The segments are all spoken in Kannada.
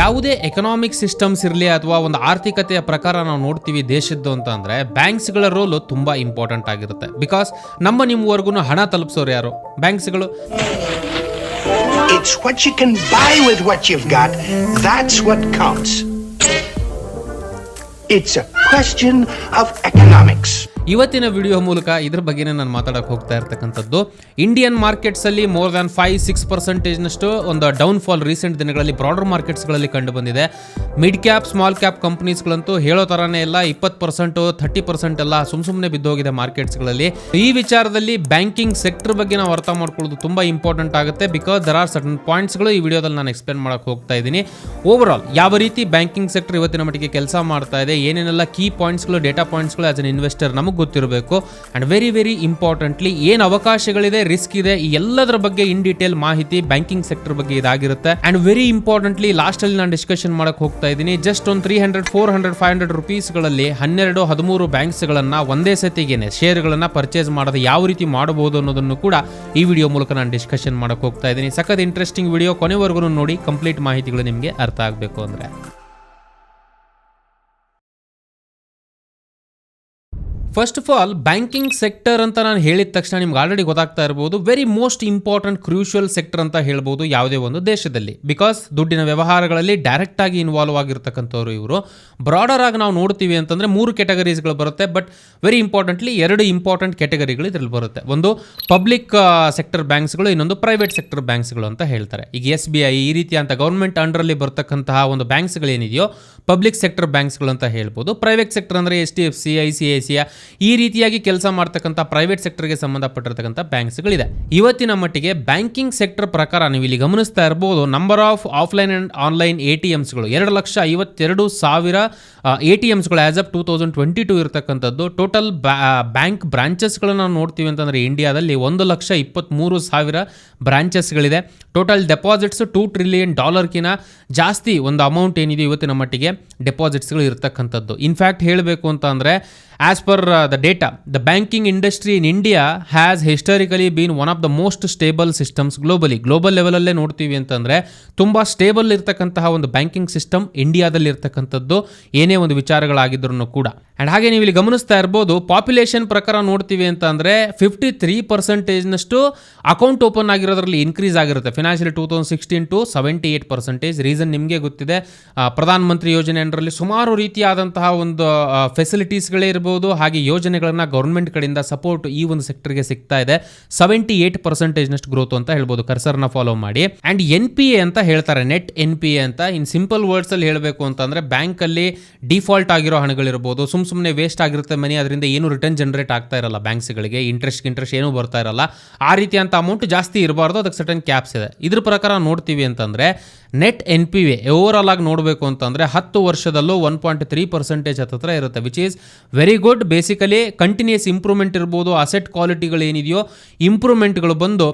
ಯಾವುದೇ ಎಕನಾಮಿಕ್ ಸಿಸ್ಟಮ್ಸ್ ಇರಲಿ ಅಥವಾ ಒಂದು ಆರ್ಥಿಕತೆಯ ಪ್ರಕಾರ ನಾವು ನೋಡ್ತೀವಿ ದೇಶದ್ದು ಅಂತ ಅಂದರೆ ಬ್ಯಾಂಕ್ಸ್ಗಳ ರೋಲು ತುಂಬ ಇಂಪಾರ್ಟೆಂಟ್ ಆಗಿರುತ್ತೆ. ಬಿಕಾಸ್ ನಮ್ಮ ನಿಮ್ಮವರೆಗೂ ಹಣ ತಲುಪಿಸೋರು ಯಾರು? ಬ್ಯಾಂಕ್ಸ್ಗಳು It's a question of economics. ಇವತ್ತಿನ ವಿಡಿಯೋ ಮೂಲಕ ಇದ್ರ ಬಗ್ಗೆನೇ ನಾನು ಮಾತಾಡಕ್ಕೆ ಹೋಗ್ತಾ ಇರ್ತಕ್ಕಂಥದ್ದು. ಇಂಡಿಯನ್ ಮಾರ್ಕೆಟ್ಸಲ್ಲಿ ಮೋರ್ ದ್ಯಾನ್ ಫೈವ್ ಸಿಕ್ಸ್ ಪರ್ಸೆಂಟೇಜ್ನಷ್ಟು ಒಂದು ಡೌನ್ ಫಾಲ್ ರೀಸೆಂಟ್ ದಿನಗಳಲ್ಲಿ ಬ್ರಾಡರ್ ಮಾರ್ಕೆಟ್ಸ್ಗಳಲ್ಲಿ ಕಂಡು ಬಂದಿದೆ. ಮಿಡ್ ಕ್ಯಾಪ್ ಸ್ಮಾಲ್ ಕ್ಯಾಪ್ ಕಂಪ್ನೀಸ್ಗಳಂತೂ ಹೇಳೋ ಥರನೇ ಎಲ್ಲ ಇಪ್ಪತ್ತು ಪರ್ಸೆಂಟು ಥರ್ಟಿ ಪರ್ಸೆಂಟ್ ಎಲ್ಲ ಸುಮ್ ಸುಮ್ಮನೆ ಬಿದ್ದೋಗಿದೆ ಮಾರ್ಕೆಟ್ಸ್ಗಳಲ್ಲಿ ಈ ವಿಚಾರದಲ್ಲಿ ಬ್ಯಾಂಕಿಂಗ್ ಸೆಕ್ಟರ್ ಬಗ್ಗೆ ನಾವು ಅರ್ಥ ಮಾಡ್ಕೊಳ್ಳೋದು ತುಂಬ ಇಂಪಾರ್ಟೆಂಟ್ ಆಗುತ್ತೆ. ಬಿಕಾಸ್ ದರ್ ಆರ್ ಸರ್ಟನ್ ಪಾಯಿಂಟ್ಸ್ಗಳು ಈ ವಿಡಿಯೋದಲ್ಲಿ ನಾನು ಎಕ್ಸ್ಪ್ಲೇನ್ ಮಾಡಕ್ಕೆ ಹೋಗ್ತಾ ಇದ್ದೀನಿ. ಓವರ್ ಆಲ್ ಯಾವ ರೀತಿ ಬ್ಯಾಂಕಿಂಗ್ ಸೆಕ್ಟರ್ ಇವತ್ತಿನ ಮಟ್ಟಿಗೆ ಕೆಲಸ ಮಾಡ್ತಾ ಇದೆ? ಏನೇನೆಲ್ಲ ಕೀ ಪಾಯಿಂಟ್ಸ್ಗಳು ಡೇಟಾ ಪಾಯಿಂಟ್ಸ್ಗಳು ಆಸ್ ಅನ್ ಇನ್ವೆಸ್ಟರ್ ನಮಗೆ ಗೊತ್ತಿರಬೇಕು. ಆ್ಯಂಡ್ ವೆರಿ ವೆರಿ ಇಂಪಾರ್ಟೆಂಟ್ಲಿ ಏನು ಅವಕಾಶಗಳಿದೆ ರಿಸ್ಕ್ ಇದೆ, ಈ ಎಲ್ಲದರ ಬಗ್ಗೆ ಇನ್ ಡೀಟೇಲ್ ಮಾಹಿತಿ ಬ್ಯಾಂಕಿಂಗ್ ಸೆಕ್ಟರ್ ಬಗ್ಗೆ ಇದಾಗಿರುತ್ತೆ. ಆ್ಯಂಡ್ ವೆರಿ ಇಂಪಾರ್ಟೆಂಟ್ಲಿ ಲಾಸ್ಟಲ್ಲಿ ನಾನು ಡಿಸ್ಕಷನ್ ಮಾಡಕ್ಕೆ ಹೋಗ್ತಾ ಇದ್ದೀನಿ. ಜಸ್ಟ್ ಒಂದು three hundred four hundred five hundred ರುಪೀಸ್ಗಳಲ್ಲಿ ಹನ್ನೆರಡು, ಹದಿಮೂರು ಬ್ಯಾಂಕ್ಸ್ಗಳನ್ನು ಒಂದೇ ಸತಿಗೇನೆ ಶೇರ್ಗಳನ್ನು ಪರ್ಚೇಸ್ ಮಾಡೋದು ಯಾವ ರೀತಿ ಮಾಡಬಹುದು ಅನ್ನೋದನ್ನು ಕೂಡ ಈ ವಿಡಿಯೋ ಮೂಲಕ ನಾನು ಡಿಸ್ಕಷನ್ ಮಾಡಕ್ಕೆ ಹೋಗ್ತಾ ಇದ್ದೀನಿ. ಸಖತ್ ಇಂಟ್ರೆಸ್ಟಿಂಗ್ ವಿಡಿಯೋ ಕೊನೆವರೆಗೂ ನೋಡಿ ಕಂಪ್ಲೀಟ್ ಮಾಹಿತಿಗಳು ನಿಮಗೆ ಅರ್ಥ ಆಗಬೇಕು ಅಂದರೆ. First of all banking sector ಅಂತ ನಾನು ಹೇಳಿದ ತಕ್ಷಣ ನಿಮ್ಗೆ ಆಲ್ರೆಡಿ ಗೊತ್ತಾಗ್ತಾ ಇರ್ಬೋದು very most important crucial sector ಅಂತ ಹೇಳ್ಬೋದು ಯಾವುದೇ ಒಂದು ದೇಶದಲ್ಲಿ. ಬಿಕಾಸ್ ದುಡ್ಡಿನ ವ್ಯವಹಾರಗಳಲ್ಲಿ ಡೈರೆಕ್ಟ್ ಆಗಿ ಇನ್ವಾಲ್ವ್ ಆಗಿರ್ತಕ್ಕಂಥವ್ರು ಇವರು. ಬ್ರಾಡರ್ ಆಗಿ ನಾವು ನೋಡ್ತೀವಿ ಅಂತಂದರೆ ಮೂರು ಕೆಟಗರೀಸ್ಗಳು ಬರುತ್ತೆ ಬಟ್ ವೆರಿ ಇಂಪಾರ್ಟೆಂಟ್ಲಿ ಎರಡು ಇಂಪಾರ್ಟೆಂಟ್ ಕೆಟಗರಿಗಳು ಇದರಲ್ಲಿ ಬರುತ್ತೆ. ಒಂದು ಪಬ್ಲಿಕ್ ಸೆಕ್ಟರ್ ಬ್ಯಾಂಕ್ಸ್ಗಳು ಇನ್ನೊಂದು ಪ್ರೈವೇಟ್ ಸೆಕ್ಟರ್ ಬ್ಯಾಂಕ್ಸ್ಗಳು ಅಂತ ಹೇಳ್ತಾರೆ. ಈಗ ಎಸ್ ಬಿ ಐ ಈ ರೀತಿ ಅಂತ ಗೌರ್ಮೆಂಟ್ ಅಂಡರಲ್ಲಿ ಬರ್ತಕ್ಕಂತಹ ಒಂದು ಬ್ಯಾಂಕ್ಸ್ಗಳೇನಿದೆಯೋ ಪಬ್ಲಿಕ್ ಸೆಕ್ಟರ್ ಬ್ಯಾಂಕ್ಸ್ಗಳು ಅಂತ ಹೇಳ್ಬೋದು. ಪ್ರೈವೇಟ್ ಸೆಕ್ಟರ್ ಅಂದರೆ H D F C I C I C I ರೀತಿಯಾಗಿ ಕೆಲಸ ಮಾಡ್ತಕ್ಕಂಥ ಪ್ರೈವೇಟ್ ಸೆಕ್ಟರ್ಗೆ ಸಂಬಂಧಪಟ್ಟಿರ್ತಕ್ಕಂಥ ಬ್ಯಾಂಕ್ಸ್ಗಳಿದೆ ಇವತ್ತಿನ ಮಟ್ಟಿಗೆ ಬ್ಯಾಂಕಿಂಗ್ ಸೆಕ್ಟರ್ ಪ್ರಕಾರ ನೀವು ಇಲ್ಲಿ ಗಮನಿಸ್ತಾ ಇರ್ಬೋದು number of offline and online A T ಎಮ್ಸ್ಗಳು ಎರಡು ಲಕ್ಷ ಐವತ್ತೆರಡು ಸಾವಿರ A T ಎಮ್ಸ್ಗಳು as of two thousand twenty two ಇರತಕ್ಕಂಥದ್ದು. ಟೋಟಲ್ ಬ್ಯಾಂಕ್ ಬ್ರಾಂಚಸ್ಗಳನ್ನು ನಾವು ನೋಡ್ತೀವಿ ಅಂತಂದರೆ ಇಂಡಿಯಾದಲ್ಲಿ ಒಂದು ಲಕ್ಷ ಇಪ್ಪತ್ತ್ಮೂರು ಸಾವಿರ ಬ್ರಾಂಚಸ್ಗಳಿದೆ ಟೋಟಲ್ ಡೆಪಾಸಿಟ್ಸ್ ಟೂ ಟ್ರಿಲಿಯನ್ ಡಾಲರ್ಕಿನ ಜಾಸ್ತಿ ಒಂದು ಅಮೌಂಟ್ ಏನಿದೆ ಇವತ್ತಿನ ಮಟ್ಟಿಗೆ ಡೆಪಾಸಿಟ್ಸ್ಗಳು ಇರತಕ್ಕಂಥದ್ದು. ಇನ್ಫ್ಯಾಕ್ಟ್ ಹೇಳಬೇಕು ಅಂತ ಅಂದರೆ as per the data the banking industry in India has historically been one of the most stable systems globally global ಲೆವೆಲಲ್ಲೇ ನೋಡ್ತೀವಿ ಅಂತಂದರೆ ತುಂಬ ಸ್ಟೇಬಲ್ ಇರತಕ್ಕಂತಹ ಒಂದು ಬ್ಯಾಂಕಿಂಗ್ ಸಿಸ್ಟಮ್ ಇಂಡಿಯಾದಲ್ಲಿ ಇರ್ತಕ್ಕಂಥದ್ದು. ಏನೇ ಒಂದು ವಿಚಾರಗಳಾಗಿದ್ರು ಕೂಡ. ಆ್ಯಂಡ್ ಹಾಗೆ ನೀವು ಇಲ್ಲಿ ಗಮನಿಸ್ತಾ ಇರ್ಬೋದು ಪಾಪ್ಯುಲೇಷನ್ ಪ್ರಕಾರ ನೋಡ್ತೀವಿ ಅಂತ ಅಂದರೆ ಫಿಫ್ಟಿ ತ್ರೀ ಪರ್ಸೆಂಟೇಜ್ನಷ್ಟು ಅಕೌಂಟ್ ಓಪನ್ ಆಗಿರೋದ್ರಲ್ಲಿ ಇನ್ಕ್ರೀಸ್ ಆಗಿರುತ್ತೆ. Financial two thousand sixteen to seventy eight percentage reason ನಿಮಗೆ ಗೊತ್ತಿದೆ ಪ್ರಧಾನ ಮಂತ್ರಿ ಯೋಜನೆ ಅಂಡರಲ್ಲಿ ಸುಮಾರು ರೀತಿಯಾದಂತಹ ಒಂದು ಫೆಸಿಲಿಟೀಸ್ಗಳೇ ಇರ್ಬೋದು ಹಾಗೆ ಯೋಜನೆಗಳನ್ನು ಗೌರ್ಮೆಂಟ್ ಕಡೆಯಿಂದ ಸಪೋರ್ಟ್ ಈ ಒಂದು ಸೆಕ್ಟರ್ಗೆ ಸಿಗ್ತಾ ಇದೆ. ಸೆವೆಂಟಿ ಏಟ್ ಪರ್ಸೆಂಟೇಜ್ನಷ್ಟು ಗ್ರೋತ್ ಅಂತ ಹೇಳ್ಬೋದು. ಕರ್ಸರ್ನ ಫಾಲೋ ಮಾಡಿ. ಅಂಡ್ ಎನ್ ಪಿ ಎ ಅಂತ ಹೇಳ್ತಾರೆ. ನೆಟ್ ಎನ್ ಪಿ ಎ ಅಂತ. ಇನ್ ಸಿಂಪಲ್ ವರ್ಡ್ಸಲ್ಲಿ ಹೇಳಬೇಕು ಬ್ಯಾಂಕ್ ಬ್ಯಾಂಕಲ್ಲಿ ಡಿಫಾಲ್ಟ್ ಆಗಿರೋ ಹಣಗಳಿರ್ಬೋದು ಸುಮ್ ಸುಮ್ಮನೆ ವೇಸ್ಟ್ ಆಗಿರುತ್ತೆ ಮನಿ ಅದರಿಂದ ಏನು ರಿಟರ್ನ್ ಜನರೇಟ್ ಆಗ್ತಾ ಇರಲ್ಲ ಬ್ಯಾಂಕ್ಸ್ಗಳಿಗೆ ಇಂಟ್ರೆಸ್ಟ್ ಇಂಟ್ರೆಸ್ಟ್ ಏನೂ ಬರ್ತಾ ಇರಲ್ಲ. ಆ ರೀತಿ ಅಂತ ಅಮೌಂಟ್ ಜಾಸ್ತಿ ಇರಬಾರ್ದು. ಅದಕ್ಕೆ ಸರ್ಟನ್ ಕ್ಯಾಪ್ಸ್ ಇದೆ. ಇದ್ರ ಪ್ರಕಾರ ನೋಡ್ತೀವಿ ಅಂತಂದ್ರೆ net N P V over all ಆಗಿ ನೋಡಬೇಕು ಅಂತಂದ್ರೆ ಹತ್ತು ವರ್ಷದಲ್ಲೂ ಒನ್ ಪಾಯಿಂಟ್ ತ್ರೀ ಪರ್ಸೆಂಟೇಜ್ ಹತ್ತಿರ ಇರುತ್ತೆ which is very good basically continuous improvement ಇರ್ಬೋದು. ಅಸೆಟ್ ಕ್ವಾಲಿಟಿಗಳು ಏನಿದೆಯೋ ಇಂಪ್ರೂವ್ಮೆಂಟ್ಗಳು ಬಂದು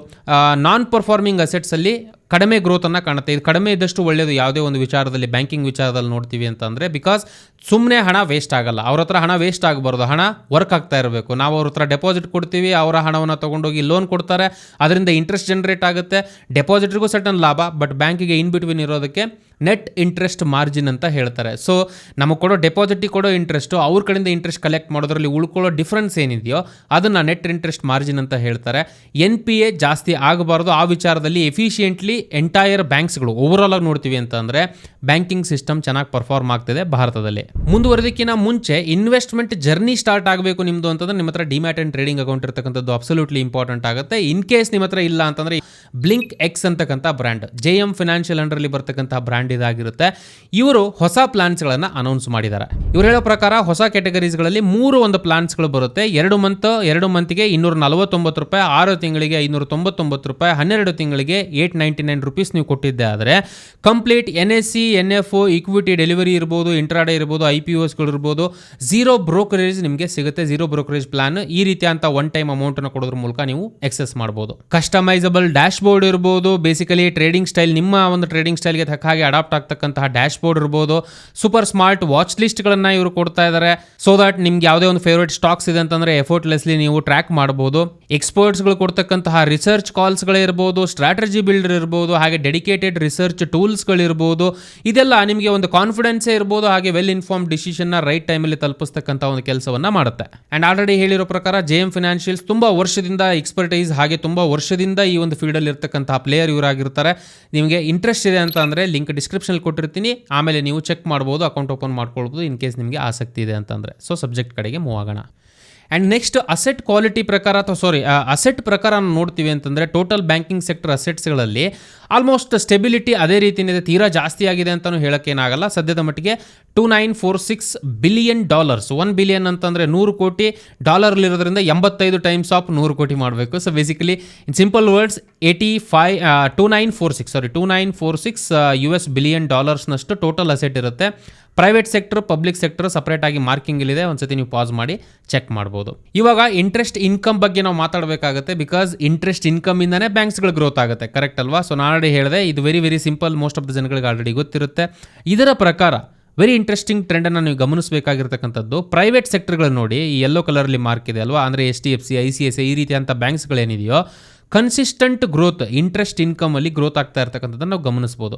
ನಾನ್ ಪರ್ಫಾರ್ಮಿಂಗ್ ಅಸೆಟ್ಸಲ್ಲಿ ಕಡಿಮೆ ಗ್ರೋತನ್ನು ಕಾಣುತ್ತೆ. ಇದು ಕಡಿಮೆ ಇದ್ದಷ್ಟು ಒಳ್ಳೆಯದು ಯಾವುದೇ ಒಂದು ವಿಚಾರದಲ್ಲಿ ಬ್ಯಾಂಕಿಂಗ್ ವಿಚಾರದಲ್ಲಿ ನೋಡ್ತೀವಿ ಅಂತಂದರೆ ಬಿಕಾಸ್ ಸುಮ್ಮನೆ ಹಣ ವೇಸ್ಟ್ ಆಗಲ್ಲ. ಅವ್ರ ಹತ್ರ ಹಣ ವೇಸ್ಟ್ ಆಗಬಾರ್ದು. ಹಣ ವರ್ಕ್ ಆಗ್ತಾ ಇರಬೇಕು. ನಾವು ಅವ್ರ ಹತ್ರ ಡೆಪಾಸಿಟ್ ಕೊಡ್ತೀವಿ, ಅವರ ಹಣವನ್ನು ತೊಗೊಂಡೋಗಿ ಲೋನ್ ಕೊಡ್ತಾರೆ. ಅದರಿಂದ ಇಂಟ್ರೆಸ್ಟ್ ಜನರೇಟ್ ಆಗುತ್ತೆ. ಡೆಪಾಸಿಟ್ರಿಗೂ ಸಟನ್ ಲಾಭ ಬಟ್ ಬ್ಯಾಂಕಿಗೆ ಇನ್ ಬಿಟ್ವೀನ್ ಇರೋದಕ್ಕೆ ನೆಟ್ ಇಂಟ್ರೆಸ್ಟ್ ಮಾರ್ಜಿನ್ ಅಂತ ಹೇಳ್ತಾರೆ. ಸೊ ನಮಗೆ ಕೊಡೋ ಡೆಪಾಸಿಟಿಗೆ ಕೊಡೋ ಇಂಟ್ರೆಸ್ಟು ಅವ್ರ ಕಡೆಯಿಂದ ಇಂಟ್ರೆಸ್ಟ್ ಕಲೆಕ್ಟ್ ಮಾಡೋದ್ರಲ್ಲಿ ಉಳ್ಕೊಳ್ಳೋ ಡಿಫ್ರೆನ್ಸ್ ಏನಿದೆಯೋ, ಅದನ್ನು ನೆಟ್ ಇಂಟ್ರೆಸ್ಟ್ ಮಾರ್ಜಿನ್ ಅಂತ ಹೇಳ್ತಾರೆ. ಎನ್ ಪಿ ಎ ಜಾಸ್ತಿ ಆಗಬಾರ್ದು. ಆ ವಿಚಾರದಲ್ಲಿ ಎಫಿಷಿಯೆಂಟ್ಲಿ ಎಂಟೈರ್ ಬ್ಯಾಂಕ್ಸ್ಗಳು ಓವರಾಲ್ ಆಗಿ ನೋಡ್ತೀವಿ ಅಂತಂದರೆ ಬ್ಯಾಂಕಿಂಗ್ ಸಿಸ್ಟಮ್ ಚೆನ್ನಾಗಿ ಪರ್ಫಾರ್ಮ್ ಆಗ್ತಿದೆ ಭಾರತದಲ್ಲಿ. ಮುಂದುವರೆದಕ್ಕಿಂತ ಮುಂಚೆ ಇನ್ವೆಸ್ಟ್ಮೆಂಟ್ ಜರ್ನಿ ಸ್ಟಾರ್ಟ್ ಆಗಬೇಕು ನಿಮ್ಮದು ಅಂತಂದ್ರೆ ನಿಮ್ಮ ಹತ್ರ ಡಿಮ್ಯಾಟ್ ಆ್ಯಂಡ್ ಟ್ರೇಡಿಂಗ್ ಅಕೌಂಟ್ ಇರ್ತಕ್ಕಂಥದ್ದು ಅಬ್ಸಲ್ಯೂಟ್ಲಿ ಇಂಪಾರ್ಟೆಂಟ್ ಆಗುತ್ತೆ. ಇನ್ ಕೇಸ್ ನಿಮ್ಮ ಹತ್ರ ಇಲ್ಲ ಅಂತಂದರೆ ಬ್ಲಿಂಕ್ ಎಕ್ಸ್ ಅಂತಕ್ಕಂಥ ಬ್ರ್ಯಾಂಡ್ ಜೆ ಎಂ ಫಿನಾನ್ಷಿಯಲ್ ಅಂಡರಲ್ಲಿ ಬರ್ತಕ್ಕಂಥ ಬ್ರ್ಯಾಂಡ್ ಇದಾಗಿರುತ್ತೆ. ಇವರು ಹೊಸ ಪ್ಲಾನ್ಸ್ಗಳನ್ನು ಅನೌನ್ಸ್ ಮಾಡಿದ್ದಾರೆ ಇವರು ಹೇಳೋ ಪ್ರಕಾರ ಹೊಸ ಕ್ಯಾಟಗರೀಸ್ಗಳಲ್ಲಿ ಮೂರು ಒಂದು ಪ್ಲಾನ್ಸ್ಗಳು ಬರುತ್ತೆ. ಎರಡು ಮಂತ್ ಎರಡು ಮಂತ್ಗೆ ಇನ್ನೂರ ನಲವತ್ತೊಂಬತ್ತು ರೂಪಾಯಿ, ಆರು ತಿಂಗಳಿಗೆ ಐನೂರ ತೊಂಬತ್ತೊಂಬತ್ತು ರೂಪಾಯಿ, ಹನ್ನೆರಡು ತಿಂಗಳಿಗೆ ಏಟ್ ನೈಂಟಿ ನೈನ್ ರುಪೀಸ್ ನೀವು ಕೊಟ್ಟಿದ್ದೆ ಆದರೆ complete N S C N F equity delivery ಇರ್ಬೋದು, ಇಂಟ್ರಾಡೆ ಇರ್ಬೋದು, ಐ ಪಿ ಒಸ್ಗಳು ಝೀರೋ ಬ್ರೋಕರೇಜ್ ನಿಮಗೆ ಸಿಗುತ್ತೆ. ಝೀರೋ ಬ್ರೋಕರೇಜ್ ಪ್ಲಾನ್ ಈ ರೀತಿಯಂತ ಒನ್ ಟೈಮ್ ಅಮೌಂಟ್ ಅನ್ನು ಕೊಡೋದ್ರ ಮೂಲಕ ನೀವು ಎಕ್ಸೆಸ್ ಮಾಡ್ಬೋದು. ಕಸ್ಟಮೈಸಬಲ್ ಡ್ಯಾಶ್ ಬೋರ್ಡ್ ಇರ್ಬೋದು. ಬೇಸಿಕಲಿ ಟ್ರೇಡಿಂಗ್ ಸ್ಟೈಲ್ ನಿಮ್ಮ ಒಂದು ಟ್ರೇಡಿಂಗ್ ಸ್ಟೈಲ್ಗೆ ತಕ್ಕ ಹಾಗೆ ಅಡಾಪ್ಟ್ ಆಗ್ತಕ್ಕಂತಹ ಡ್ಯಾಶ್ ಬೋರ್ಡ್ ಇರ್ಬೋದು ಸೂಪರ್ ಸ್ಮಾರ್ಟ್ ವಾಚ್ ಲಿಸ್ಟ್ಗಳನ್ನು ಇವರು ಕೊಡ್ತಾ ಇದ್ದಾರೆ ಸೊ ದಟ್ ನಿಮ್ಗೆ ಯಾವುದೇ ಒಂದು ಫೇವ್ರೇಟ್ ಸ್ಟಾಕ್ಸ್ ಇದೆ ಅಂತಂದ್ರೆ ಎಫರ್ಟ್ಲೆಸ್ಲಿ ನೀವು ಟ್ರ್ಯಾಕ್ ಮಾಡ್ಬೋದು. ಎಕ್ಸ್ಪರ್ಟ್ಸ್ಗಳು ಕೊಡ್ತಕ್ಕಂತಹ ರಿಸರ್ಚ್ ಕಾಲ್ಸ್ಗಳೇ ಇರ್ಬೋದು. ಸ್ಟ್ರಾಟಜಿ ಬಿಲ್ಡರ್ ಇರ್ಬೋದು. ಇರ್ಬೋದು, ಹಾಗೆ ಡೆಡಿಕೇಟೆಡ್ ರಿಸರ್ಚ್ ಟೂಲ್ಸ್ಗಳಿರ್ಬೋದು ಇದೆಲ್ಲ ನಿಮಗೆ ಒಂದು ಕಾನ್ಫಿಡೆನ್ಸೇ ಇರ್ಬೋದು, ಹಾಗೆ ವೆಲ್ ಇನ್ಫಾರ್ಮ್ ಡಿಸಿಷನ್ನ ರೈಟ್ ಟೈಮಲ್ಲಿ ತಲುಪಿಸ್ತಕ್ಕಂಥ ಒಂದು ಕೆಲಸವನ್ನು ಮಾಡುತ್ತೆ. ಆ್ಯಂಡ್ ಆಲ್ರೆಡಿ ಹೇಳಿರೋ ಪ್ರಕಾರ ಜೆ ಎಂ ಫಿನಾನ್ಷಿಯಲ್ಸ್ ತುಂಬ ವರ್ಷದಿಂದ ಎಕ್ಸ್ಪರ್ಟೈಸ್ ಹಾಗೆ ತುಂಬ ವರ್ಷದಿಂದ ಈ ಒಂದು ಫೀಲ್ಡಲ್ಲಿ ಇರ್ತಕ್ಕಂಥ ಪ್ಲೇಯರ್ ಇವರಾಗಿರ್ತಾರೆ. ನಿಮಗೆ ಇಂಟ್ರೆಸ್ಟ್ ಇದೆ ಅಂತ ಅಂದರೆ ಲಿಂಕ್ ಡಿಸ್ಕ್ರಿಪ್ಷನಲ್ಲಿ ಕೊಟ್ಟಿರ್ತೀನಿ. ಆಮೇಲೆ ನೀವು ಚೆಕ್ ಮಾಡ್ಬೋದು ಅಕೌಂಟ್ ಓಪನ್ ಮಾಡ್ಕೊಳ್ಬೋದು ಇನ್ ಕೇಸ್ ನಿಮಗೆ ಆಸಕ್ತಿ ಇದೆ ಅಂತಂದರೆ ಸೊ ಸಬ್ಜೆಕ್ಟ್ ಕಡೆಗೆ ಮೂವ್ ಆಗೋಣ. ಆ್ಯಂಡ್ ನೆಕ್ಸ್ಟ್ ಅಸೆಟ್ ಕ್ವಾಲಿಟಿ ಪ್ರಕಾರ ಅಥವಾ ಸಾರಿ ಅಸೆಟ್ ಪ್ರಕಾರ ನೋಡ್ತೀವಿ ಅಂತಂದರೆ ಟೋಟಲ್ ಬ್ಯಾಂಕಿಂಗ್ ಸೆಕ್ಟರ್ ಅಸೆಟ್ಸ್ಗಳಲ್ಲಿ ಆಲ್ಮೋಸ್ಟ್ ಸ್ಟೆಬಿಲಿಟಿ ಅದೇ ರೀತಿನಿದೆ ತೀರಾ ಜಾಸ್ತಿ ಆಗಿದೆ ಅಂತಲೂ ಹೇಳೋಕ್ಕೇನಾಗಲ್ಲ ಸದ್ಯದ ಮಟ್ಟಿಗೆ two nine four six billion dollars one billion ಅಂತಂದರೆ ನೂರು ಕೋಟಿ. ಡಾಲರ್ಲಿರೋದ್ರಿಂದ ಎಂಬತ್ತೈದು ಟೈಮ್ಸ್ ಆಫ್ ನೂರು ಕೋಟಿ ಮಾಡಬೇಕು. So basically in simple words eighty five two nine four six sorry two nine four six U S billion ಡಾಲರ್ಸ್ನಷ್ಟು total asset ಇರುತ್ತೆ. Private sector public sector separate ಆಗಿ ಮಾರ್ಕಿಂಗ್ ಇಲ್ಲಿದೆ. ಒಂದ್ಸತಿ ನೀವು ಪಾಸ್ ಮಾಡಿ ಚೆಕ್ ಮಾಡ್ಬೋದು. ಇವಾಗ ಇಂಟ್ರೆಸ್ಟ್ ಇನ್ಕಮ್ ಬಗ್ಗೆ ನಾವು ಮಾತಾಡಬೇಕಾಗುತ್ತೆ ಬಿಕಾಸ್ ಇಂಟ್ರೆಸ್ಟ್ ಇನ್ಕಮ್ ಇಂದಾನೆ ಬ್ಯಾಂಕ್ಸ್ಗಳು ಗ್ರೋತ್ ಆಗುತ್ತೆ. ಕರೆಕ್ಟ್ ಅಲ್ವಾ? ಸೊ ನಾನು ಆಲ್ರೆಡಿ ಹೇಳಿದೆ, ಇದು very very simple most of the ಜನಗಳಿಗೆ ಆಲ್ರೆಡಿ ಗೊತ್ತಿರುತ್ತೆ. ಇದರ ಪ್ರಕಾರ ವೆರಿ ಇಂಟ್ರೆಸ್ಟಿಂಗ್ ಟ್ರೆಂಡನ್ನು ನೀವು ಗಮನಿಸಬೇಕಾಗಿರ್ತಕ್ಕಂಥದ್ದು ಪ್ರೈವೇಟ್ ಸೆಕ್ಟರ್ಗಳು ನೋಡಿ, ಈ ಯೆಲ್ಲೋ ಕಲರಲ್ಲಿ ಮಾರ್ಕ್ ಇದೆ ಅಲ್ವಾ? ಅಂದರೆ S T F C I C S I ಈ ರೀತಿಯಂಥ ಬ್ಯಾಂಕ್ಸ್ಗಳೇನಿದೆಯೋ ಕನ್ಸಿಸ್ಟೆಂಟ್ ಗ್ರೋತ್ ಇಂಟ್ರೆಸ್ಟ್ ಇನ್ಕಮಲ್ಲಿ ಗ್ರೋತ್ ಆಗ್ತಾ ಇರ್ತಕ್ಕಂಥದ್ದನ್ನು ನಾವು ಗಮನಿಸ್ಬೋದು.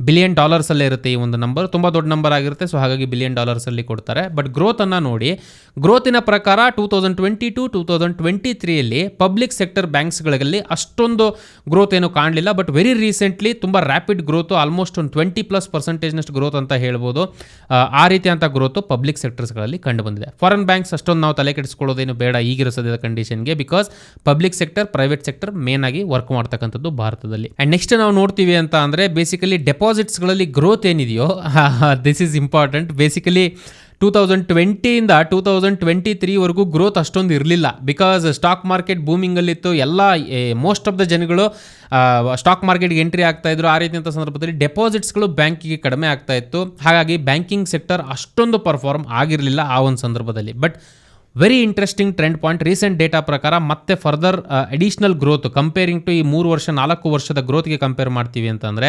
ಬಿಲಿಯನ್ ಡಾಲರ್ಸಲ್ಲೇ ಇರುತ್ತೆ ಈ ಒಂದು ನಂಬರ್ ತುಂಬ ದೊಡ್ಡ ನಂಬರ್ ಆಗಿರುತ್ತೆ ಸೊ ಹಾಗಾಗಿ ಬಿಲಿಯನ್ ಡಾಲರ್ಸಲ್ಲಿ ಕೊಡ್ತಾರೆ. ಬಟ್ ಗ್ರೋತನ್ನು ನೋಡಿ ಗ್ರೋತಿನ ಪ್ರಕಾರ two thousand twenty to two thousand twenty ತ್ರೀಯಲ್ಲಿ public sector ಬ್ಯಾಂಕ್ಸ್ಗಳಲ್ಲಿ ಅಷ್ಟೊಂದು ಗ್ರೋತ್ ಏನು ಕಾಣಲಿಲ್ಲ. ಬಟ್ ವೆರಿ ರೀಸೆಂಟ್ಲಿ ತುಂಬ ರ್ಯಾಪಿಡ್ ಗ್ರೋತು ಆಲ್ಮೋಸ್ಟ್ ಒಂದು ಟ್ವೆಂಟಿ ಪ್ಲಸ್ ಪರ್ಸೆಂಟೇಜ್ನಷ್ಟು ಗ್ರೋತ್ ಅಂತ ಹೇಳ್ಬೋದು. ಆ, ರೀತಿಯಂಥ ಗ್ರೋತು ಪಬ್ಲಿಕ್ ಸೆಕ್ಟರ್ಸ್ಗಳಲ್ಲಿ ಕಂಡು ಬಂದಿದೆ. ಫಾರಿನ್ ಬ್ಯಾಂಕ್ಸ್ ಅಷ್ಟೊಂದು ನಾವು ತಲೆ ಕೆಡಿಸ್ಕೊಳ್ಳೋದೇನು ಬೇಡ ಈಗಿರೋ ಸದ್ಯದ ಕಂಡೀಷನ್ಗೆ because public sector private sector main ಆಗಿ ವರ್ಕ್ ಮಾಡ್ತಕ್ಕಂಥದ್ದು ಭಾರತದಲ್ಲಿ. ಆ್ಯಂಡ್ ನೆಕ್ಸ್ಟ್ ನಾವು ನೋಡ್ತೀವಿ ಅಂತ ಅಂದರೆ ಬೇಸಿಕಲಿ ಡೆಪಾಸಿಟ್ಸ್ಗಳಲ್ಲಿ ಗ್ರೋತ್ ಏನಿದೆಯೋ this is important basically two thousand ಟ್ವೆಂಟಿಯಿಂದ two thousand twenty ತ್ರೀವರೆಗೂ ಗ್ರೋತ್ ಅಷ್ಟೊಂದು ಇರಲಿಲ್ಲ. ಬಿಕಾಸ್ ಸ್ಟಾಕ್ ಮಾರ್ಕೆಟ್ ಬೂಮಿಂಗಲ್ಲಿತ್ತು ಎಲ್ಲ ಮೋಸ್ಟ್ ಆಫ್ ದ ಜನಗಳು ಸ್ಟಾಕ್ ಮಾರ್ಕೆಟ್ಗೆ ಎಂಟ್ರಿ ಆಗ್ತಾ ಇದ್ರು. ಆ ರೀತಿಯಂಥ ಸಂದರ್ಭದಲ್ಲಿ ಡೆಪಾಸಿಟ್ಸ್ಗಳು ಬ್ಯಾಂಕಿಗೆ ಕಡಿಮೆ ಆಗ್ತಾ ಇತ್ತು. ಹಾಗಾಗಿ ಬ್ಯಾಂಕಿಂಗ್ ಸೆಕ್ಟರ್ ಅಷ್ಟೊಂದು ಪರ್ಫಾರ್ಮ್ ಆಗಿರಲಿಲ್ಲ ಆ ಒಂದು ಸಂದರ್ಭದಲ್ಲಿ. But very interesting trend point recent data ಪ್ರಕಾರ ಮತ್ತೆ further additional growth comparing to ಈ ಮೂರು ವರ್ಷ, ನಾಲ್ಕು ವರ್ಷದ ಗ್ರೋತ್ಗೆ ಕಂಪೇರ್ ಮಾಡ್ತೀವಿ ಅಂತಂದರೆ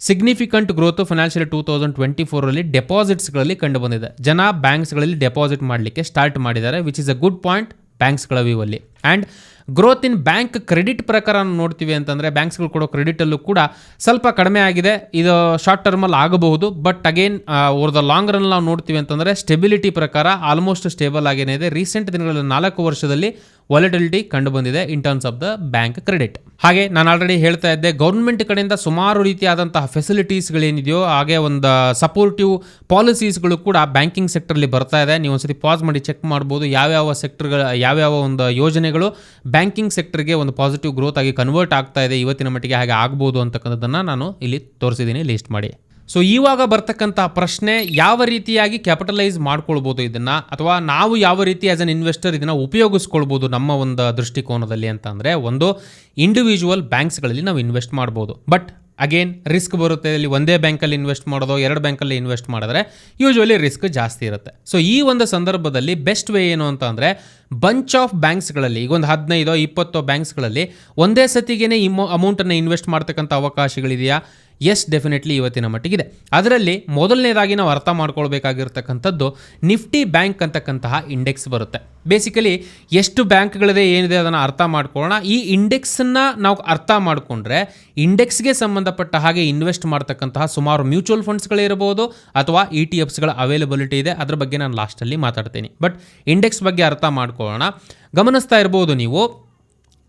significant growth financial two thousand twenty ಫೋರಲ್ಲಿ ಡೆಪಾಸಿಟ್ಸ್ಗಳಲ್ಲಿ ಕಂಡು ಬಂದಿದೆ ಜನ ಬ್ಯಾಂಕ್ಸ್ಗಳಲ್ಲಿ ಡೆಪಾಸಿಟ್ ಮಾಡಲಿಕ್ಕೆ ಸ್ಟಾರ್ಟ್ ಮಾಡಿದ್ದಾರೆ which is a good point ಬ್ಯಾಂಕ್ಸ್ಗಳ ವ್ಯೂವಲ್ಲಿ and growth in bank credit ಪ್ರಕಾರ ನೋಡ್ತೀವಿ ಅಂತಂದರೆ ಬ್ಯಾಂಕ್ಸ್ಗಳು ಕೊಡೋ ಕ್ರೆಡಿಟಲ್ಲೂ ಕೂಡ ಸ್ವಲ್ಪ ಕಡಿಮೆ ಆಗಿದೆ. ಇದು ಶಾರ್ಟ್ ಟರ್ಮಲ್ಲಿ ಆಗಬಹುದು. But again over the long run ನಾವು ನೋಡ್ತೀವಿ ಅಂತಂದರೆ ಸ್ಟೆಬಿಲಿಟಿ ಪ್ರಕಾರ ಆಲ್ಮೋಸ್ಟ್ ಸ್ಟೇಬಲ್ ಆಗೇನೇ ಇದೆ. ರೀಸೆಂಟ್ ದಿನಗಳಲ್ಲಿ ನಾಲ್ಕು ವರ್ಷದಲ್ಲಿ ವಾಲಿಟಿಲಿಟಿ ಕಂಡು ಬಂದಿದೆ in terms of the bank credit ಹಾಗೆ ನಾನು ಆಲ್ರೆಡಿ ಹೇಳ್ತಾ ಇದ್ದೆ ಗೌರ್ಮೆಂಟ್ ಕಡೆಯಿಂದ ಸುಮಾರು ರೀತಿಯಾದಂತಹ ಫೆಸಿಲಿಟೀಸ್ಗಳೇನಿದೆಯೋ ಹಾಗೆ ಒಂದು ಸಪೋರ್ಟಿವ್ ಪಾಲಿಸೀಸ್ಗಳು ಕೂಡ ಬ್ಯಾಂಕಿಂಗ್ ಸೆಕ್ಟರ್ಲಿ ಬರ್ತಾ ಇದೆ. ನೀವು ಒಂದ್ಸರಿ ಪಾಸ್ ಮಾಡಿ ಚೆಕ್ ಮಾಡ್ಬೋದು, ಯಾವ್ಯಾವ ಸೆಕ್ಟರ್ಗಳ ಯಾವ್ಯಾವ ಒಂದು ಯೋಜನೆಗಳು ಬ್ಯಾಂಕಿಂಗ್ ಸೆಕ್ಟರ್ಗೆ ಒಂದು ಪಾಸಿಟಿವ್ ಗ್ರೋತ್ ಆಗಿ ಕನ್ವರ್ಟ್ ಆಗ್ತಾ ಇದೆ ಇವತ್ತಿನ ಮಟ್ಟಿಗೆ ಹಾಗೆ ಆಗ್ಬೋದು ಅಂತಕ್ಕಂಥದ್ದನ್ನು ನಾನು ಇಲ್ಲಿ ತೋರಿಸಿದ್ದೀನಿ ಲಿಸ್ಟ್ ಮಾಡಿ. ಸೊ ಇವಾಗ ಬರ್ತಕ್ಕಂಥ ಪ್ರಶ್ನೆ, ಯಾವ ರೀತಿಯಾಗಿ ಕ್ಯಾಪಿಟಲೈಸ್ ಮಾಡ್ಕೊಳ್ಬೋದು ಇದನ್ನು? ಅಥವಾ ನಾವು ಯಾವ ರೀತಿ ಆಸ್ ಅನ್ ಇನ್ವೆಸ್ಟರ್ ಇದನ್ನು ಉಪಯೋಗಿಸ್ಕೊಳ್ಬೋದು ನಮ್ಮ ಒಂದು ದೃಷ್ಟಿಕೋನದಲ್ಲಿ ಅಂತಂದರೆ ಒಂದು ಇಂಡಿವಿಜುವಲ್ ಬ್ಯಾಂಕ್ಸ್ಗಳಲ್ಲಿ ನಾವು ಇನ್ವೆಸ್ಟ್ ಮಾಡ್ಬೋದು. ಬಟ್ ಅಗೇನ್ ರಿಸ್ಕ್ ಬರುತ್ತೆ. ಇಲ್ಲಿ ಒಂದೇ ಬ್ಯಾಂಕಲ್ಲಿ ಇನ್ವೆಸ್ಟ್ ಮಾಡೋದು, ಎರಡು ಬ್ಯಾಂಕಲ್ಲಿ ಇನ್ವೆಸ್ಟ್ ಮಾಡಿದ್ರೆ ಯೂಶ್ವಲಿ ರಿಸ್ಕ್ ಜಾಸ್ತಿ ಇರುತ್ತೆ. ಸೊ ಈ ಒಂದು ಸಂದರ್ಭದಲ್ಲಿ ಬೆಸ್ಟ್ ವೇ ಏನು ಅಂತ ಅಂದರೆ ಬಂಚ್ ಆಫ್ ಬ್ಯಾಂಕ್ಸ್ಗಳಲ್ಲಿ ಈಗ ಒಂದು ಹದಿನೈದೋ ಇಪ್ಪತ್ತೋ ಬ್ಯಾಂಕ್ಸ್ಗಳಲ್ಲಿ ಒಂದೇ ಸತಿಗೇನೆ ಇಮೋ ಅಮೌಂಟನ್ನು ಇನ್ವೆಸ್ಟ್ ಮಾಡ್ತಕ್ಕಂಥ ಅವಕಾಶಗಳಿದೆಯಾ? ಎಸ್ ಡೆಫಿನೆಟ್ಲಿ ಇವತ್ತಿನ ಮಟ್ಟಿಗಿದೆ. ಅದರಲ್ಲಿ ಮೊದಲನೇದಾಗಿ ನಾವು ಅರ್ಥ ಮಾಡ್ಕೊಳ್ಬೇಕಾಗಿರ್ತಕ್ಕಂಥದ್ದು ನಿಫ್ಟಿ ಬ್ಯಾಂಕ್ ಅಂತಕ್ಕಂತಹ ಇಂಡೆಕ್ಸ್ ಬರುತ್ತೆ. ಬೇಸಿಕಲಿ ಎಷ್ಟು ಬ್ಯಾಂಕ್ಗಳಿದೆ, ಏನಿದೆ ಅದನ್ನು ಅರ್ಥ ಮಾಡ್ಕೊಳ್ಳೋಣ. ಈ ಇಂಡೆಕ್ಸನ್ನು ನಾವು ಅರ್ಥ ಮಾಡಿಕೊಂಡ್ರೆ ಇಂಡೆಕ್ಸ್ಗೆ ಸಂಬಂಧಪಟ್ಟ ಹಾಗೆ ಇನ್ವೆಸ್ಟ್ ಮಾಡ್ತಕ್ಕಂತಹ ಸುಮಾರು ಮ್ಯೂಚುವಲ್ ಫಂಡ್ಸ್ಗಳಿರ್ಬೋದು ಅಥವಾ ಇ ಟಿ ಎಫ್ಸ್ಗಳ ಅವೈಲಬಿಲಿಟಿ ಇದೆ. ಅದ್ರ ಬಗ್ಗೆ ನಾನು ಲಾಸ್ಟಲ್ಲಿ ಮಾತಾಡ್ತೀನಿ. ಬಟ್ ಇಂಡೆಕ್ಸ್ ಬಗ್ಗೆ ಅರ್ಥ ಮಾಡ್ಕೊಳ್ಳೋಣ. ಗಮನಿಸ್ತಾ ಇರ್ಬೋದು ನೀವು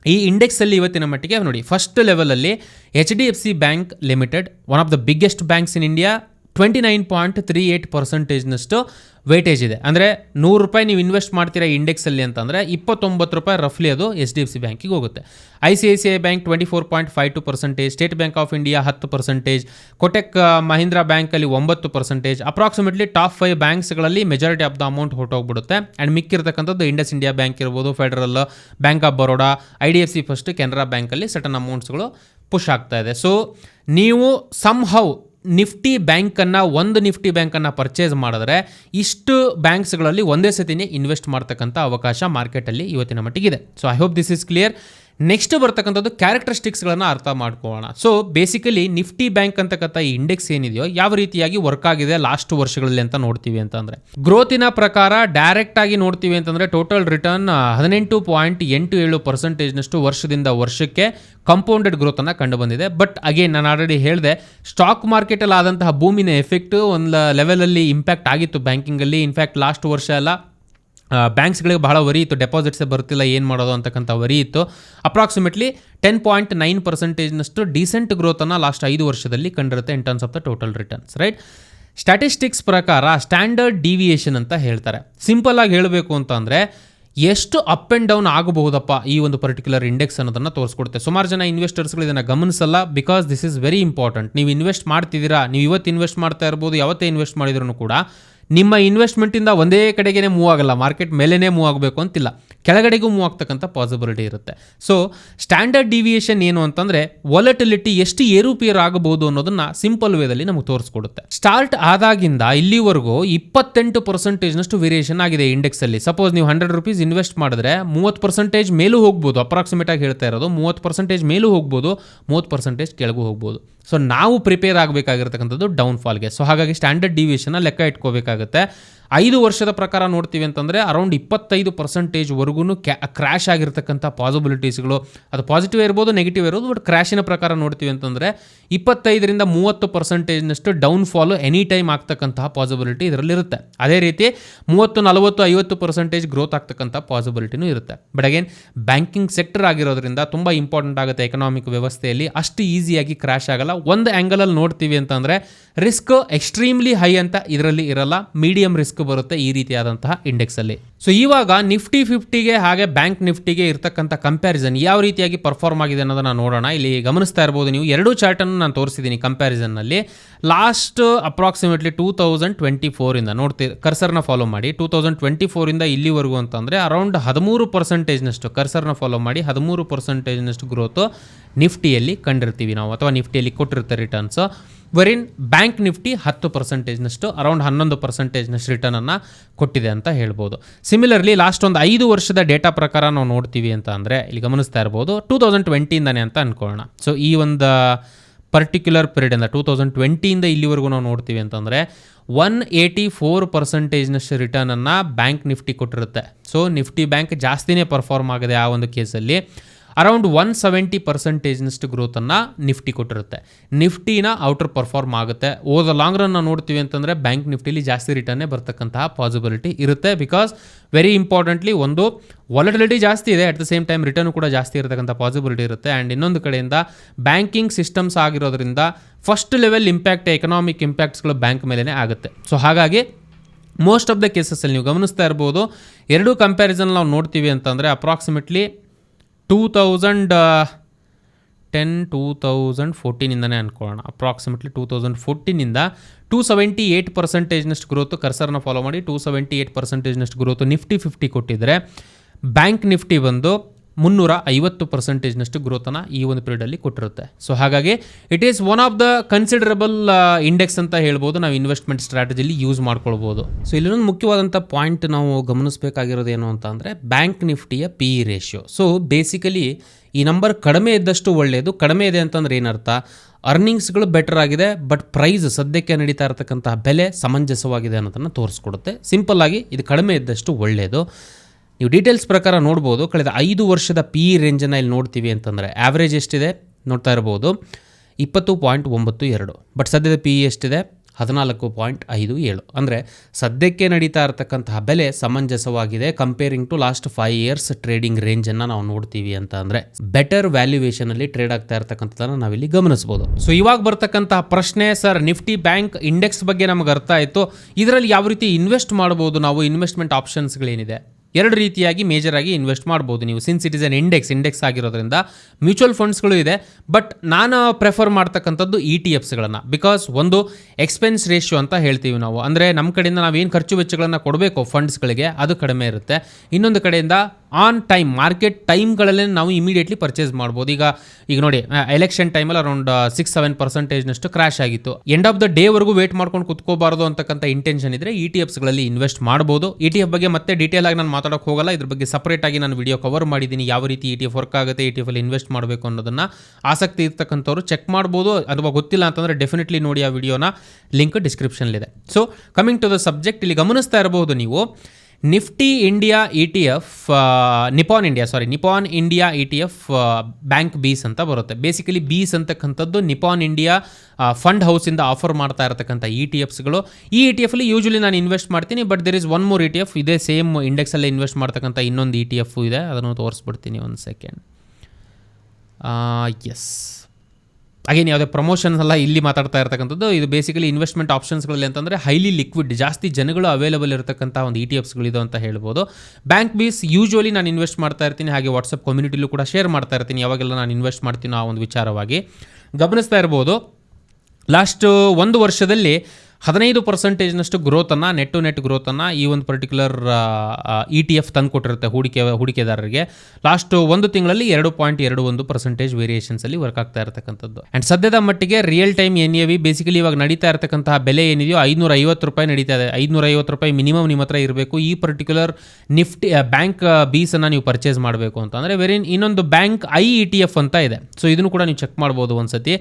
ಈ ಇಂಡೆಕ್ಸಲ್ಲಿ ಇವತ್ತಿನ ಮಟ್ಟಿಗೆ ನೋಡಿ ಫಸ್ಟ್ ಲೆವೆಲಲ್ಲಿ H D F C bank limited one of the biggest banks in India twenty nine point three eight ಪರ್ಸೆಂಟೇಜ್ನಷ್ಟು weightage ಇದೆ. ಅಂದರೆ ನೂರು ರೂಪಾಯಿ ನೀವು ಇನ್ವೆಸ್ಟ್ ಮಾಡ್ತೀರಾ ಇಂಡೆಕ್ಸಲ್ಲಿ ಅಂತಂದರೆ ಇಪ್ಪತ್ತೊಂಬತ್ತು ರೂಪಾಯಿ ರಫ್ಲಿ ಅದು ಎಚ್ ಡಿ ಎಫ್ ಸಿ ಬ್ಯಾಂಕಿಗೆ ಹೋಗುತ್ತೆ. I C I C I bank twenty four point five two percentage State Bank of India ಹತ್ತು ಪರ್ಸೆಂಟೇಜ್ ಕೊಟೆಕ್ ಮಹೀಂದ್ರಾ ಬ್ಯಾಂಕಲ್ಲಿ ಒಂಬತ್ತು ಪರ್ಸೆಂಟೇಜ್ ಅಪ್ರಾಕ್ಸಿಮೇಟ್ಲಿ ಟಾಪ್ ಫೈವ್ ಬ್ಯಾಂಕ್ಸ್ಗಳಲ್ಲಿ ಮೆಜಾರಿಟಿ ಆಫ್ ದ ಅಮೌಂಟ್ ಹೊರಟೋಗ್ಬಿಡುತ್ತೆ. ಆ್ಯಂಡ್ ಮಿಕ್ಕಿರ್ತಕ್ಕಂಥದ್ದು ಇಂಡಸ್ ಇಂಡಿಯಾ ಬ್ಯಾಂಕ್ ಇರ್ಬೋದು federal bank of Baroda I D F C first Canara ಬ್ಯಾಂಕಲ್ಲಿ ಸಟನ್ ಅಮೌಂಟ್ಸ್ಗಳು ಪುಷ್ ಆಗ್ತಾ ಇದೆ. ಸೊ ನೀವು ಸಮ್ ಹೌ ನಿಫ್ಟಿ ಬ್ಯಾಂಕನ್ನು, ಒಂದು ನಿಫ್ಟಿ ಬ್ಯಾಂಕನ್ನು ಪರ್ಚೇಸ್ ಮಾಡಿದ್ರೆ ಇಷ್ಟು ಬ್ಯಾಂಕ್ಸ್ಗಳಲ್ಲಿ ಒಂದೇ ಸತಿನೇ ಇನ್ವೆಸ್ಟ್ ಮಾಡ್ತಕ್ಕಂಥ ಅವಕಾಶ ಮಾರ್ಕೆಟಲ್ಲಿ ಇವತ್ತಿನ ಮಟ್ಟಿಗಿದೆ. So I hope this is clear next ಬರ್ತಕ್ಕಂಥದ್ದು ಕ್ಯಾರೆಕ್ಟರಿಸ್ಟಿಕ್ಸ್ಗಳನ್ನು ಅರ್ಥ ಮಾಡ್ಕೊಳ್ಳೋಣ. ಸೊ ಬೇಸಿಕಲಿ ನಿಫ್ಟಿ ಬ್ಯಾಂಕ್ ಅಂತಕ್ಕಂಥ ಈ ಇಂಡೆಕ್ಸ್ ಏನಿದೆಯೋ, ಯಾವ ರೀತಿಯಾಗಿ ವರ್ಕ್ ಆಗಿದೆ ಲಾಸ್ಟ್ ವರ್ಷಗಳಲ್ಲಿ ಅಂತ ನೋಡ್ತೀವಿ ಅಂತಂದರೆ. ಗ್ರೋತಿನ ಪ್ರಕಾರ ಡೈರೆಕ್ಟ್ ಆಗಿ ನೋಡ್ತೀವಿ ಅಂತಂದ್ರೆ ಟೋಟಲ್ ರಿಟರ್ನ್ ಹದಿನೆಂಟು ಪಾಯಿಂಟ್ ಎಂಟು ಏಳು ಪರ್ಸೆಂಟೇಜ್ನಷ್ಟು ವರ್ಷದಿಂದ ವರ್ಷಕ್ಕೆ ಕಂಪೌಂಡೆಡ್ ಕಂಡು ಬಂದಿದೆ ಬಟ್ ಅಗೇನ್ ನಾನು ಆಲ್ರೆಡಿ ಹೇಳಿದೆ ಸ್ಟಾಕ್ ಮಾರ್ಕೆಟಲ್ಲಿ ಆದಂತಹ ಭೂಮಿನ ಎಫೆಕ್ಟ್ ಒಂದು ಲೆವೆಲಲ್ಲಿ ಇಂಪ್ಯಾಕ್ಟ್ ಆಗಿತ್ತು ಬ್ಯಾಂಕಿಂಗಲ್ಲಿ ಇನ್ಫ್ಯಾಕ್ಟ್ ಲಾಸ್ಟ್ ವರ್ಷ ಎಲ್ಲ ಬ್ಯಾಂಕ್ಸ್ಗಳಿಗೆ ಬಹಳ ವರಿ ಇತ್ತು ಡೆಪಾಸಿಟ್ಸೇ ಬರ್ತಿಲ್ಲ ಏನು ಮಾಡೋದು ಅಂತಕ್ಕಂಥ ವರಿ ಇತ್ತು. ಅಪ್ರಾಕ್ಸಿಮೇಟ್ಲಿ ಟೆನ್ ಪಾಯಿಂಟ್ ನೈನ್ ಪರ್ಸೆಂಟೇಜ್ನಷ್ಟು ಡೀಸೆಂಟ್ ಗ್ರೋತನ್ನು ಲಾಸ್ಟ್ ಐದು ವರ್ಷದಲ್ಲಿ ಕಂಡಿರುತ್ತೆ in terms of the total returns right statistics ಪ್ರಕಾರ ಸ್ಟ್ಯಾಂಡರ್ಡ್ ಡಿವಿಯೇಷನ್ ಅಂತ ಹೇಳ್ತಾರೆ. ಸಿಂಪಲ್ ಆಗಿ ಹೇಳಬೇಕು ಅಂತಂದರೆ ಎಷ್ಟು ಅಪ್ ಆ್ಯಂಡ್ ಡೌನ್ ಆಗಬಹುದಪ್ಪ ಈ ಒಂದು ಪರ್ಟಿಕ್ಯುಲರ್ ಇಂಡೆಕ್ಸ್ ಅನ್ನೋದನ್ನು ತೋರಿಸ್ಕೊಡುತ್ತೆ. ಸುಮಾರು ಜನ ಇನ್ವೆಸ್ಟರ್ಸ್ಗಳು ಇದನ್ನು ಗಮನಿಸಲ್ಲ because this is very important ನೀವು ಇನ್ವೆಸ್ಟ್ ಮಾಡ್ತಿದ್ದೀರಾ, ನೀವು ಇವತ್ತು ಇನ್ವೆಸ್ಟ್ ಮಾಡ್ತಾ ಇರ್ಬೋದು, ಯಾವತ್ತೇ ಇನ್ವೆಸ್ಟ್ ಮಾಡಿದ್ರು ಕೂಡ ನಿಮ್ಮ ಇನ್ವೆಸ್ಟ್ಮೆಂಟಿಂದ ಒಂದೇ ಕಡೆಗೇ ಮೂವ್ ಆಗಲ್ಲ ಮಾರ್ಕೆಟ್ ಮೇಲೇ ಮೂವ್ ಆಗಬೇಕು ಅಂತಿಲ್ಲ. ಕೆಳಗಡೆಗೂ ಮೂವ್ ಆಗ್ತಕ್ಕಂಥ ಪಾಸಿಬಿಲಿಟಿ ಇರುತ್ತೆ. ಸೊ ಸ್ಟ್ಯಾಂಡರ್ಡ್ ಡಿವಿಯೇಷನ್ ಏನು ಅಂತಂದರೆ ವಾಲಟಿಲಿಟಿ ಎಷ್ಟು ಏರುಪೇರು ಆಗಬಹುದು ಅನ್ನೋದನ್ನ ಸಿಂಪಲ್ ವೇದಲ್ಲಿ ನಮಗೆ ತೋರಿಸ್ಕೊಡುತ್ತೆ. ಸ್ಟಾರ್ಟ್ ಆದಾಗಿಂದ ಇಲ್ಲಿವರೆಗೂ ಇಪ್ಪತ್ತೆಂಟು ಪರ್ಸೆಂಟೇಜ್ನಷ್ಟು ವೇರಿಯೇಷನ್ ಆಗಿದೆ ಇಂಡೆಕ್ಸಲ್ಲಿ ಸಪೋಸ್ ನೀವು ಹಂಡ್ರೆಡ್ ರುಪೀಸ್ ಇನ್ವೆಸ್ಟ್ ಮಾಡಿದ್ರೆ ಮೂವತ್ತು ಪರ್ಸೆಂಟೇಜ್ ಮೇಲೂ ಹೋಗ್ಬೋದು. ಅಪ್ರಾಕ್ಸಿಮೇಟ್ ಆಗಿ ಹೇಳ್ತಾ ಇರೋದು, ಮೂವತ್ತು ಪರ್ಸೆಂಟೇಜ್ ಮೇಲೂ ಹೋಗ್ಬೋದು, ಮೂವತ್ತು ಪರ್ಸೆಂಟೇಜ್ ಕೆಳಗೂ ಹೋಗ್ಬೋದು. ಸೊ ನಾವು ಪ್ರಿಪೇರ್ ಆಗಬೇಕಾಗಿರ್ತಕ್ಕಂಥದ್ದು ಡೌನ್ಫಾಲ್ಗೆ ಸೊ ಹಾಗಾಗಿ ಸ್ಟ್ಯಾಂಡರ್ಡ್ ಡಿವಿಯೇಷನ್ನ ಲೆಕ್ಕ ಇಟ್ಕೋಬೇಕಾಗುತ್ತೆ. ಆಗುತ್ತೆ. ಐದು ವರ್ಷದ ಪ್ರಕಾರ ನೋಡ್ತೀವಿ ಅಂತಂದರೆ ಅರೌಂಡ್ ಇಪ್ಪತ್ತೈದು ಪರ್ಸೆಂಟೇಜ್ವರೆಗೂ ಕ್ಯಾ ಕ್ರ್ಯಾಶ್ ಆಗಿರ್ತಕ್ಕಂಥ ಪಾಸಿಬಿಲಿಟೀಸ್ಗಳು ಅದು ಪಾಸಿಟಿವ್ ಇರ್ಬೋದು ನೆಗೆಟಿವ್ ಇರ್ಬೋದು ಬಟ್ ಕ್ರ್ಯಾಶಿನ ಪ್ರಕಾರ ನೋಡ್ತೀವಿ ಅಂತಂದರೆ ಇಪ್ಪತ್ತೈದರಿಂದ ಮೂವತ್ತು ಪರ್ಸೆಂಟೇಜ್ನಷ್ಟು ಡೌನ್ಫಾಲು ಎನಿ ಟೈಮ್ ಆಗ್ತಕ್ಕಂತಹ ಪಾಸಿಬಿಲಿಟಿ ಇದರಲ್ಲಿರುತ್ತೆ. ಅದೇ ರೀತಿ ಮೂವತ್ತು, ನಲವತ್ತು, ಐವತ್ತು ಪರ್ಸೆಂಟೇಜ್ ಗ್ರೋತ್ ಆಗ್ತಕ್ಕಂಥ ಪಾಸಿಬಿಲಿಟಿನೂ ಇರುತ್ತೆ. ಬಟ್ ಅಗೇನ್ ಬ್ಯಾಂಕಿಂಗ್ ಸೆಕ್ಟರ್ ಆಗಿರೋದ್ರಿಂದ ತುಂಬ ಇಂಪಾರ್ಟೆಂಟ್ ಆಗುತ್ತೆ ಎಕನಾಮಿಕ್ ವ್ಯವಸ್ಥೆಯಲ್ಲಿ. ಅಷ್ಟು ಈಸಿಯಾಗಿ ಕ್ರ್ಯಾಶ್ ಆಗಲ್ಲ. ಒಂದು ಆ್ಯಂಗಲಲ್ಲಿ ನೋಡ್ತೀವಿ ಅಂತಂದರೆ ರಿಸ್ಕ್ ಎಕ್ಸ್ಟ್ರೀಮ್ಲಿ ಹೈ ಅಂತ ಇದರಲ್ಲಿ ಇರಲ್ಲ. ಮೀಡಿಯಂ ರಿಸ್ಕ್ ಬರುತ್ತೆ ಈ ರೀತಿಯಾದಂತಹ ಇಂಡೆಕ್ಸಲ್ಲಿ ಸೊ ಇವಾಗ ನಿಫ್ಟಿ ಫಿಫ್ಟಿಗೆ ಹಾಗೆ ಬ್ಯಾಂಕ್ ನಿಫ್ಟಿಗೆ ಇರ್ತಕ್ಕಂಥ ಕಂಪ್ಯಾರಿಸನ್ ಯಾವ ರೀತಿಯಾಗಿ ಪರ್ಫಾರ್ಮ್ ಆಗಿದೆ ಅನ್ನೋದನ್ನ ನೋಡೋಣ. ಇಲ್ಲಿ ಗಮನಿಸ್ತಾ ಇರ್ಬೋದು ನೀವು ಎರಡು ಚಾರ್ಟನ್ನು ನಾನು ತೋರಿಸಿದ್ದೀನಿ ಕಂಪ್ಯಾರಿಸನ್ನಲ್ಲಿ last approximately two thousand twenty ಫೋರಿಂದ ನೋಡ್ತೀರಿ ಕರ್ಸರ್ನ ಫಾಲೋ ಮಾಡಿ. ಟೂ ತೌಸಂಡ್ ಟ್ವೆಂಟಿ ಫೋರಿಂದ ಇಲ್ಲಿವರೆಗೂ ಅಂತಂದರೆ ಅರೌಂಡ್ ಹದಿಮೂರು ಪರ್ಸೆಂಟೇಜ್ನಷ್ಟು ಕರ್ಸರ್ನ ಫಾಲೋ ಮಾಡಿ ಹದಿಮೂರು ಪರ್ಸೆಂಟೇಜ್ನಷ್ಟು ಗ್ರೋತು ನಿಫ್ಟಿಯಲ್ಲಿ ಕಂಡಿರ್ತೀವಿ ನಾವು, ಅಥವಾ ನಿಫ್ಟಿಯಲ್ಲಿ ಕೊಟ್ಟಿರುತ್ತೆ ರಿಟರ್ನ್ಸ್ ವರಿನ್ ಬ್ಯಾಂಕ್ ನಿಫ್ಟಿ ಹತ್ತು ಪರ್ಸೆಂಟೇಜ್ನಷ್ಟು ಅರೌಂಡ್ ಹನ್ನೊಂದು ಪರ್ಸೆಂಟೇಜ್ನಷ್ಟು ರಿಟರ್ನನ್ನು ಕೊಟ್ಟಿದೆ ಅಂತ ಹೇಳ್ಬೋದು. ಸಿಮಿಲರ್ಲಿ ಲಾಸ್ಟ್ ಒಂದು ಐದು ವರ್ಷದ ಡೇಟಾ ಪ್ರಕಾರ ನಾವು ನೋಡ್ತೀವಿ ಅಂತ ಅಂದರೆ, ಇಲ್ಲಿ ಗಮನಿಸ್ತಾ ಇರ್ಬೋದು ಟೂ ತೌಸಂಡ್ ಟ್ವೆಂಟಿಯಿಂದನೇ ಅಂತ ಅನ್ಕೊಳ್ಳೋಣ. ಸೊ ಈ ಒಂದು ಪರ್ಟಿಕ್ಯುಲರ್ ಪೀರಿಯಡಿಂದ ಟೂ ತೌಸಂಡ್ ಟ್ವೆಂಟಿಯಿಂದ ಇಲ್ಲಿವರೆಗೂ ನಾವು ನೋಡ್ತೀವಿ ಅಂತಂದರೆ ಒನ್ ಏಯ್ಟಿ ಫೋರ್ ಪರ್ಸೆಂಟೇಜ್ನಷ್ಟು ರಿಟರ್ನನ್ನು ಬ್ಯಾಂಕ್ ನಿಫ್ಟಿ ಕೊಟ್ಟಿರುತ್ತೆ. ಸೊ ನಿಫ್ಟಿ ಬ್ಯಾಂಕ್ ಜಾಸ್ತಿನೇ ಪರ್ಫಾರ್ಮ್ ಆಗಿದೆ ಆ ಒಂದು ಕೇಸಲ್ಲಿ ಅರೌಂಡ್ ಒನ್ ಸೆವೆಂಟಿ ಪರ್ಸೆಂಟೇಜ್ನಷ್ಟು ಗ್ರೋತನ್ನು ನಿಫ್ಟಿ ಕೊಟ್ಟಿರುತ್ತೆ. ನಿಫ್ಟಿನ ಔಟರ್ ಪರ್ಫಾರ್ಮ್ ಆಗುತ್ತೆ. ಓದ ಲಾಂಗ್ ರನ್ ನೋಡ್ತೀವಿ ಅಂತಂದರೆ ಬ್ಯಾಂಕ್ ನಿಫ್ಟಿಲಿ ಜಾಸ್ತಿ ರಿಟರ್ನೇ ಬರ್ತಕ್ಕಂತಹ ಪಾಸಿಬಿಲಿಟಿ ಇರುತ್ತೆ ಬಿಕಾಸ್ ವೆರಿ ಇಂಪಾರ್ಟೆಂಟ್ಲಿ ಒಂದು ವಾಲಟಿಲಿಟಿ ಜಾಸ್ತಿ ಇದೆ. At the same time return ಕೂಡ ಜಾಸ್ತಿ ಇರತಕ್ಕಂಥ ಪಾಸಿಬಿಲಿಟಿ ಇರುತ್ತೆ. ಆ್ಯಂಡ್ ಇನ್ನೊಂದು ಕಡೆಯಿಂದ ಬ್ಯಾಂಕಿಂಗ್ ಸಿಸ್ಟಮ್ಸ್ ಆಗಿರೋದ್ರಿಂದ ಫಸ್ಟ್ ಲೆವೆಲ್ ಇಂಪ್ಯಾಕ್ಟ್ ಎಕನಾಮಿಕ್ ಇಂಪ್ಯಾಕ್ಟ್ಸ್ಗಳು ಬ್ಯಾಂಕ್ ಮೇಲೇ ಆಗುತ್ತೆ. ಸೊ ಹಾಗಾಗಿ ಮೋಸ್ಟ್ ಆಫ್ ದ ಕೇಸಸ್ಸಲ್ಲಿ ನೀವು ಗಮನಿಸ್ತಾ ಇರ್ಬೋದು. ಎರಡೂ ಕಂಪ್ಯಾರಿಸನ್ ನಾವು ನೋಡ್ತೀವಿ ಅಂತಂದರೆ approximately two thousand ten two thousand ಫೋರ್ಟೀನಿಂದನೇ ಅನ್ಕೊಳ್ಳೋಣ. ಅಪ್ರಾಕ್ಸಿಮೇಟ್ಲಿ ಟೂ ತೌಸಂಡ್ ಫೋರ್ಟೀನಿಂದ ಟೂ ಸೆವೆಂಟಿ ಏಯ್ಟ್ ಪರ್ಸೆಂಟೇಜ್ನಷ್ಟು ಗ್ರೋತು ಕರ್ಸರ್ನ ಫಾಲೋ ಮಾಡಿ ಟೂ ಸೆವೆಂಟಿ ಏಯ್ಟ್ ಪರ್ಸೆಂಟೇಜ್ನಷ್ಟು ಗ್ರೋತು ನಿಫ್ಟಿ ಫಿಫ್ಟಿ ಕೊಟ್ಟಿದ್ದರೆ ಬ್ಯಾಂಕ್ ನಿಫ್ಟಿ ಬಂದು ಮುನ್ನೂರ ಐವತ್ತು ಪರ್ಸೆಂಟೇಜ್ನಷ್ಟು ಗ್ರೋತನ್ನು ಈ ಒಂದು ಪೀರಿಯಡಲ್ಲಿ ಕೊಟ್ಟಿರುತ್ತೆ. ಸೊ ಹಾಗಾಗಿ it is one of the considerable index ಅಂತ ಹೇಳ್ಬೋದು. ನಾವು ಇನ್ವೆಸ್ಟ್ಮೆಂಟ್ ಸ್ಟ್ರಾಟಜಿಲಿ ಯೂಸ್ ಮಾಡ್ಕೊಳ್ಬೋದು. ಸೊ ಇಲ್ಲೊಂದು ಮುಖ್ಯವಾದಂಥ ಪಾಯಿಂಟ್ ನಾವು ಗಮನಿಸಬೇಕಾಗಿರೋದು ಏನು ಅಂತ ಅಂದರೆ bank ನಿಫ್ಟಿಯ P E ratio so basically ಈ ನಂಬರ್ ಕಡಿಮೆ ಇದ್ದಷ್ಟು ಒಳ್ಳೆಯದು ಕಡಿಮೆ ಇದೆ ಅಂತಂದ್ರೆ ಏನರ್ಥ? ಅರ್ನಿಂಗ್ಸ್ಗಳು ಬೆಟರ್ ಆಗಿದೆ ಬಟ್ ಪ್ರೈಸ್ ಸದ್ಯಕ್ಕೆ ನಡೀತಾ ಇರತಕ್ಕಂತಹ ಬೆಲೆ ಸಮಂಜಸವಾಗಿದೆ ಅನ್ನೋದನ್ನು ತೋರಿಸ್ಕೊಡುತ್ತೆ. ಸಿಂಪಲ್ ಆಗಿ ಇದು ಕಡಿಮೆ ಇದ್ದಷ್ಟು ಒಳ್ಳೆಯದು ನೀವು ಡೀಟೇಲ್ಸ್ ಪ್ರಕಾರ ನೋಡ್ಬೋದು. ಕಳೆದ ಐದು ವರ್ಷದ ಪಿ ಇ ರೇಂಜನ್ನು ಇಲ್ಲಿ ನೋಡ್ತೀವಿ ಅಂತಂದರೆ ಆ್ಯಾವ್ರೇಜ್ ಎಷ್ಟಿದೆ ನೋಡ್ತಾ ಇರ್ಬೋದು. ಇಪ್ಪತ್ತು ಪಾಯಿಂಟ್ ಒಂಬತ್ತು ಎರಡು. ಬಟ್ ಸದ್ಯದ ಪಿ ಇ ಎಷ್ಟಿದೆ? ಹದಿನಾಲ್ಕು ಪಾಯಿಂಟ್ ಐದು ಏಳು. ಅಂದರೆ ಸದ್ಯಕ್ಕೆ ನಡೀತಾ ಇರತಕ್ಕಂತಹ ಬೆಲೆ ಸಮಂಜಸವಾಗಿದೆ. Comparing to last five years trading ರೇಂಜನ್ನು ನಾವು ನೋಡ್ತೀವಿ ಅಂತ ಅಂದರೆ ಬೆಟರ್ ವ್ಯಾಲ್ಯೂಯೇಷನಲ್ಲಿ ಟ್ರೇಡ್ ಆಗ್ತಾ ಇರತಕ್ಕಂಥದ್ದನ್ನು ನಾವಿಲ್ಲಿ ಗಮನಿಸ್ಬೋದು. ಸೊ ಇವಾಗ ಬರ್ತಕ್ಕಂತಹ ಪ್ರಶ್ನೆ ಸರ್ ನಿಫ್ಟಿ ಬ್ಯಾಂಕ್ ಇಂಡೆಕ್ಸ್ ಬಗ್ಗೆ ನಮಗೆ ಅರ್ಥ ಆಯಿತು. ಇದರಲ್ಲಿ ಯಾವ ರೀತಿ ಇನ್ವೆಸ್ಟ್ ಮಾಡ್ಬೋದು ನಾವು? ಇನ್ವೆಸ್ಟ್ಮೆಂಟ್ ಆಪ್ಷನ್ಸ್ಗಳೇನಿದೆ ಎರಡು ರೀತಿಯಾಗಿ ಮೇಜರ್ ಆಗಿ ಇನ್ವೆಸ್ಟ್ ಮಾಡ್ಬೋದು ನೀವು. Since it is an index index ಆಗಿರೋದ್ರಿಂದ ಮ್ಯೂಚುವಲ್ ಫಂಡ್ಸ್ಗಳು ಇದೆ. ಬಟ್ ನಾನು ಪ್ರೆಫರ್ ಮಾಡ್ತಕ್ಕಂಥದ್ದು ಇ ಟಿ ಎಫ್ಸ್ಗಳನ್ನು ಬಿಕಾಸ್ ಒಂದು ಎಕ್ಸ್ಪೆನ್ಸ್ ರೇಷಿಯೋ ಅಂತ ಹೇಳ್ತೀವಿ ನಾವು. ಅಂದರೆ ನಮ್ಮ ಕಡೆಯಿಂದ ನಾವೇನು ಖರ್ಚು ವೆಚ್ಚಗಳನ್ನು ಕೊಡಬೇಕು ಫಂಡ್ಸ್ಗಳಿಗೆ ಅದು ಕಡಿಮೆ ಇರುತ್ತೆ. ಇನ್ನೊಂದು ಕಡೆಯಿಂದ ಆನ್ ಟೈಮ್ ಮಾರ್ಕೆಟ್ ಟೈಮ್ಗಳಲ್ಲೇ ನಾವು ಇಮಿಡಿಯೇಟ್ಲಿ ಪರ್ಚೇಸ್ ಮಾಡ್ಬೋದು. ಈಗ ಈಗ ನೋಡಿ ಎಲೆಕ್ಷನ್ ಟೈಮಲ್ಲಿ ಅರೌಂಡ್ ಸಿಕ್ಸ್ ಸೆವೆನ್ ಪರ್ಸೆಂಟೇಜ್ನಷ್ಟು ಕ್ರಾಶ್ ಆಗಿತ್ತು. ಎಂಡ್ ಆಫ್ ದ ಡೇವರೆಗೂ ವೇಟ್ ಮಾಡ್ಕೊಂಡು ಕುತ್ಕೋಬಾರ್ದು ಅಂತಕ್ಕಂಥ ಇಂಟೆನ್ಷನ್ ಇದ್ದರೆ ಇ ಟಿ ಎಫ್ಸ್ಗಳಲ್ಲಿ ಇನ್ವೆಸ್ಟ್ ಮಾಡ್ಬೋದು. ಇ ಟಿ ಎಫ್ ಬಗ್ಗೆ ಮತ್ತೆ ಡೀಟೇಲ್ ಆಗಿ ನಾನು ಮಾತಾಡೋಕೆ ಹೋಗಲ್ಲ. ಇದ್ರ ಬಗ್ಗೆ ಸಪ್ರೇಟ್ ಆಗಿ ನಾನು ವಿಡಿಯೋ ಕವರ್ ಮಾಡಿದ್ದೀನಿ ಯಾವ ರೀತಿ ಇ ಟಿ ಎಫ್ ವರ್ಕ್ ಆಗುತ್ತೆ ಇ ಟಿ ಎಫ್ ಅಲ್ಲಿ ಇನ್ವೆಸ್ಟ್ ಮಾಡಬೇಕು ಅನ್ನೋದನ್ನ ಆಸಕ್ತಿ ಇರ್ತಕ್ಕಂಥವ್ರು ಚೆಕ್ ಮಾಡ್ಬೋದು. ಅಥವಾ ಗೊತ್ತಿಲ್ಲ ಅಂತಂದರೆ ಡೆಫಿನೆಟ್ಲಿ ನೋಡಿ ಆ ವಿಡಿಯೋನ link ಡಿಸ್ಕ್ರಿಪ್ಷನ್ಲಿದೆ so coming to the subject ಇಲ್ಲಿ ಗಮನಿಸ್ತಾ ಇರಬಹುದು ನೀವು Nifty India E T F Nippon India sorry Nippon India E T F bank BeES ಅಂತ ಬರುತ್ತೆ. ಬೇಸಿಕಲಿ ಬೀಸ್ ಅಂತಕ್ಕಂಥದ್ದು ನಿಪಾನ್ ಇಂಡಿಯಾ ಫಂಡ್ ಹೌಸಿಂದ ಆಫರ್ ಮಾಡ್ತಾ ಇರತಕ್ಕಂಥ ಇ ಟಿ ಎಫ್ಸ್ಗಳು ಈ ಇ ಟಿ ಎಫ್ಲಿ ಯೂಶಲಿ ನಾನು ಇನ್ವೆಸ್ಟ್ ಮಾಡ್ತೀನಿ but there is one more E T F ಇದೇ ಸೇಮ್ ಇಂಡೆಕ್ಸಲ್ಲೇ ಇನ್ವೆಸ್ಟ್ ಮಾಡ್ತಕ್ಕಂಥ ಇನ್ನೊಂದು ಇ ಟಿ ಎಫ್ ಇದೆ, ಅದನ್ನು ತೋರಿಸ್ಬಿಡ್ತೀನಿ ಒಂದು ಸೆಕೆಂಡ್ ಎಸ್ ಅಗೇನ್ ಯಾವುದೇ ಪ್ರಮೋಷನ್ಸ್ ಎಲ್ಲ ಇಲ್ಲಿ ಮಾತಾಡ್ತಾ ಇರ್ತಕ್ಕಂಥದ್ದು. ಇದು ಬೇಸಿಕಲಿ ಇನ್ವೆಸ್ಟ್ಮೆಂಟ್ ಆಪ್ಷನ್ಸ್ಗಳಲ್ಲಿ ಅಂತಂದರೆ ಹೈಲಿ ಲಿಕ್ವಿಡ್ ಜಾಸ್ತಿ ಜನಗಳು ಅವೈಲೇಬಲ್ ಇರತಕ್ಕಂಥ ಒಂದು ಇ ಟಿ ಎಫ್ಸ್ಗಳಿದೆ ಅಂತ ಹೇಳ್ಬೋದು. ಬ್ಯಾಂಕ್ ಬೀಸ್ ಯೂಶ್ವಲಿ ನಾನು ಇನ್ವೆಸ್ಟ್ ಮಾಡ್ತಾ ಇರ್ತೀನಿ. ಹಾಗೆ ವಾಟ್ಸಪ್ ಕಮ್ಯುನಿಟಿಲೂ ಕೂಡ ಶೇರ್ ಮಾಡ್ತಾ ಇರ್ತೀನಿ. ಯಾವಾಗೆಲ್ಲ ನಾನು ಇನ್ವೆಸ್ಟ್ ಮಾಡ್ತೀನೋ ಆ ಒಂದು ವಿಚಾರವಾಗಿ. ಗಮನಿಸ್ತಾ ಇರ್ಬೋದು ಲಾಸ್ಟ್ ಒಂದು ವರ್ಷದಲ್ಲಿ ಹದಿನೈದು ಪರ್ಸೆಂಟೇಜ್ನಷ್ಟು ಗ್ರೋತನ್ನು ನೆಟ್ ಟು ನೆಟ್ ಗ್ರೋತನ್ನು ಈ ಒಂದು ಪರ್ಟಿಕ್ಯುಲರ್ ಇ ಟಿ ಎಫ್ ತಂದು ಕೊಟ್ಟಿರುತ್ತೆ ಹೂಡಿಕೆ, ಹೂಡಿಕೆದಾರರಿಗೆ. ಲಾಸ್ಟ್ ಒಂದು ತಿಂಗಳಲ್ಲಿ ಎರಡು ಪಾಯಿಂಟ್ ಎರಡು ಒಂದು ಪರ್ಸೆಂಟೇಜ್ ವೇರಿಯೇಷನ್ಸಲ್ಲಿ ವರ್ಕ್ ಆಗ್ತಾ ಇರತಕ್ಕಂಥದ್ದು. ಆ್ಯಂಡ್ ಸದ್ಯದ ಮಟ್ಟಿಗೆ real time N A V basically ಇವಾಗ ನಡೀತಾ ಇರತಕ್ಕಂತಹ ಬೆಲೆ ಏನಿದೆಯೋ ಐನೂರ ಐವತ್ತು ರೂಪಾಯಿ ನಡೀತಾ ಇದೆ. ಐನೂರ ಐವತ್ತು ರೂಪಾಯಿ ಮಿನಿಮಮ್ ನಿಮ್ಮ ಹತ್ರ ಇರಬೇಕು. ಈ ಪರ್ಟಿಕ್ಯುಲರ್ ನಿಫ್ಟಿ ಬ್ಯಾಂಕ್ ಬೀಸನ್ನು ನೀವು ಪರ್ಚೇಸ್ ಮಾಡಬೇಕು ಅಂತಂದರೆ ವೆರಿ ಇನ್ನೊಂದು bank I E T F ಅಂತ ಇದೆ. ಸೊ ಇದನ್ನು ಕೂಡ ನೀವು ಚೆಕ್ ಮಾಡ್ಬೋದು ಒಂದ್ಸತಿ.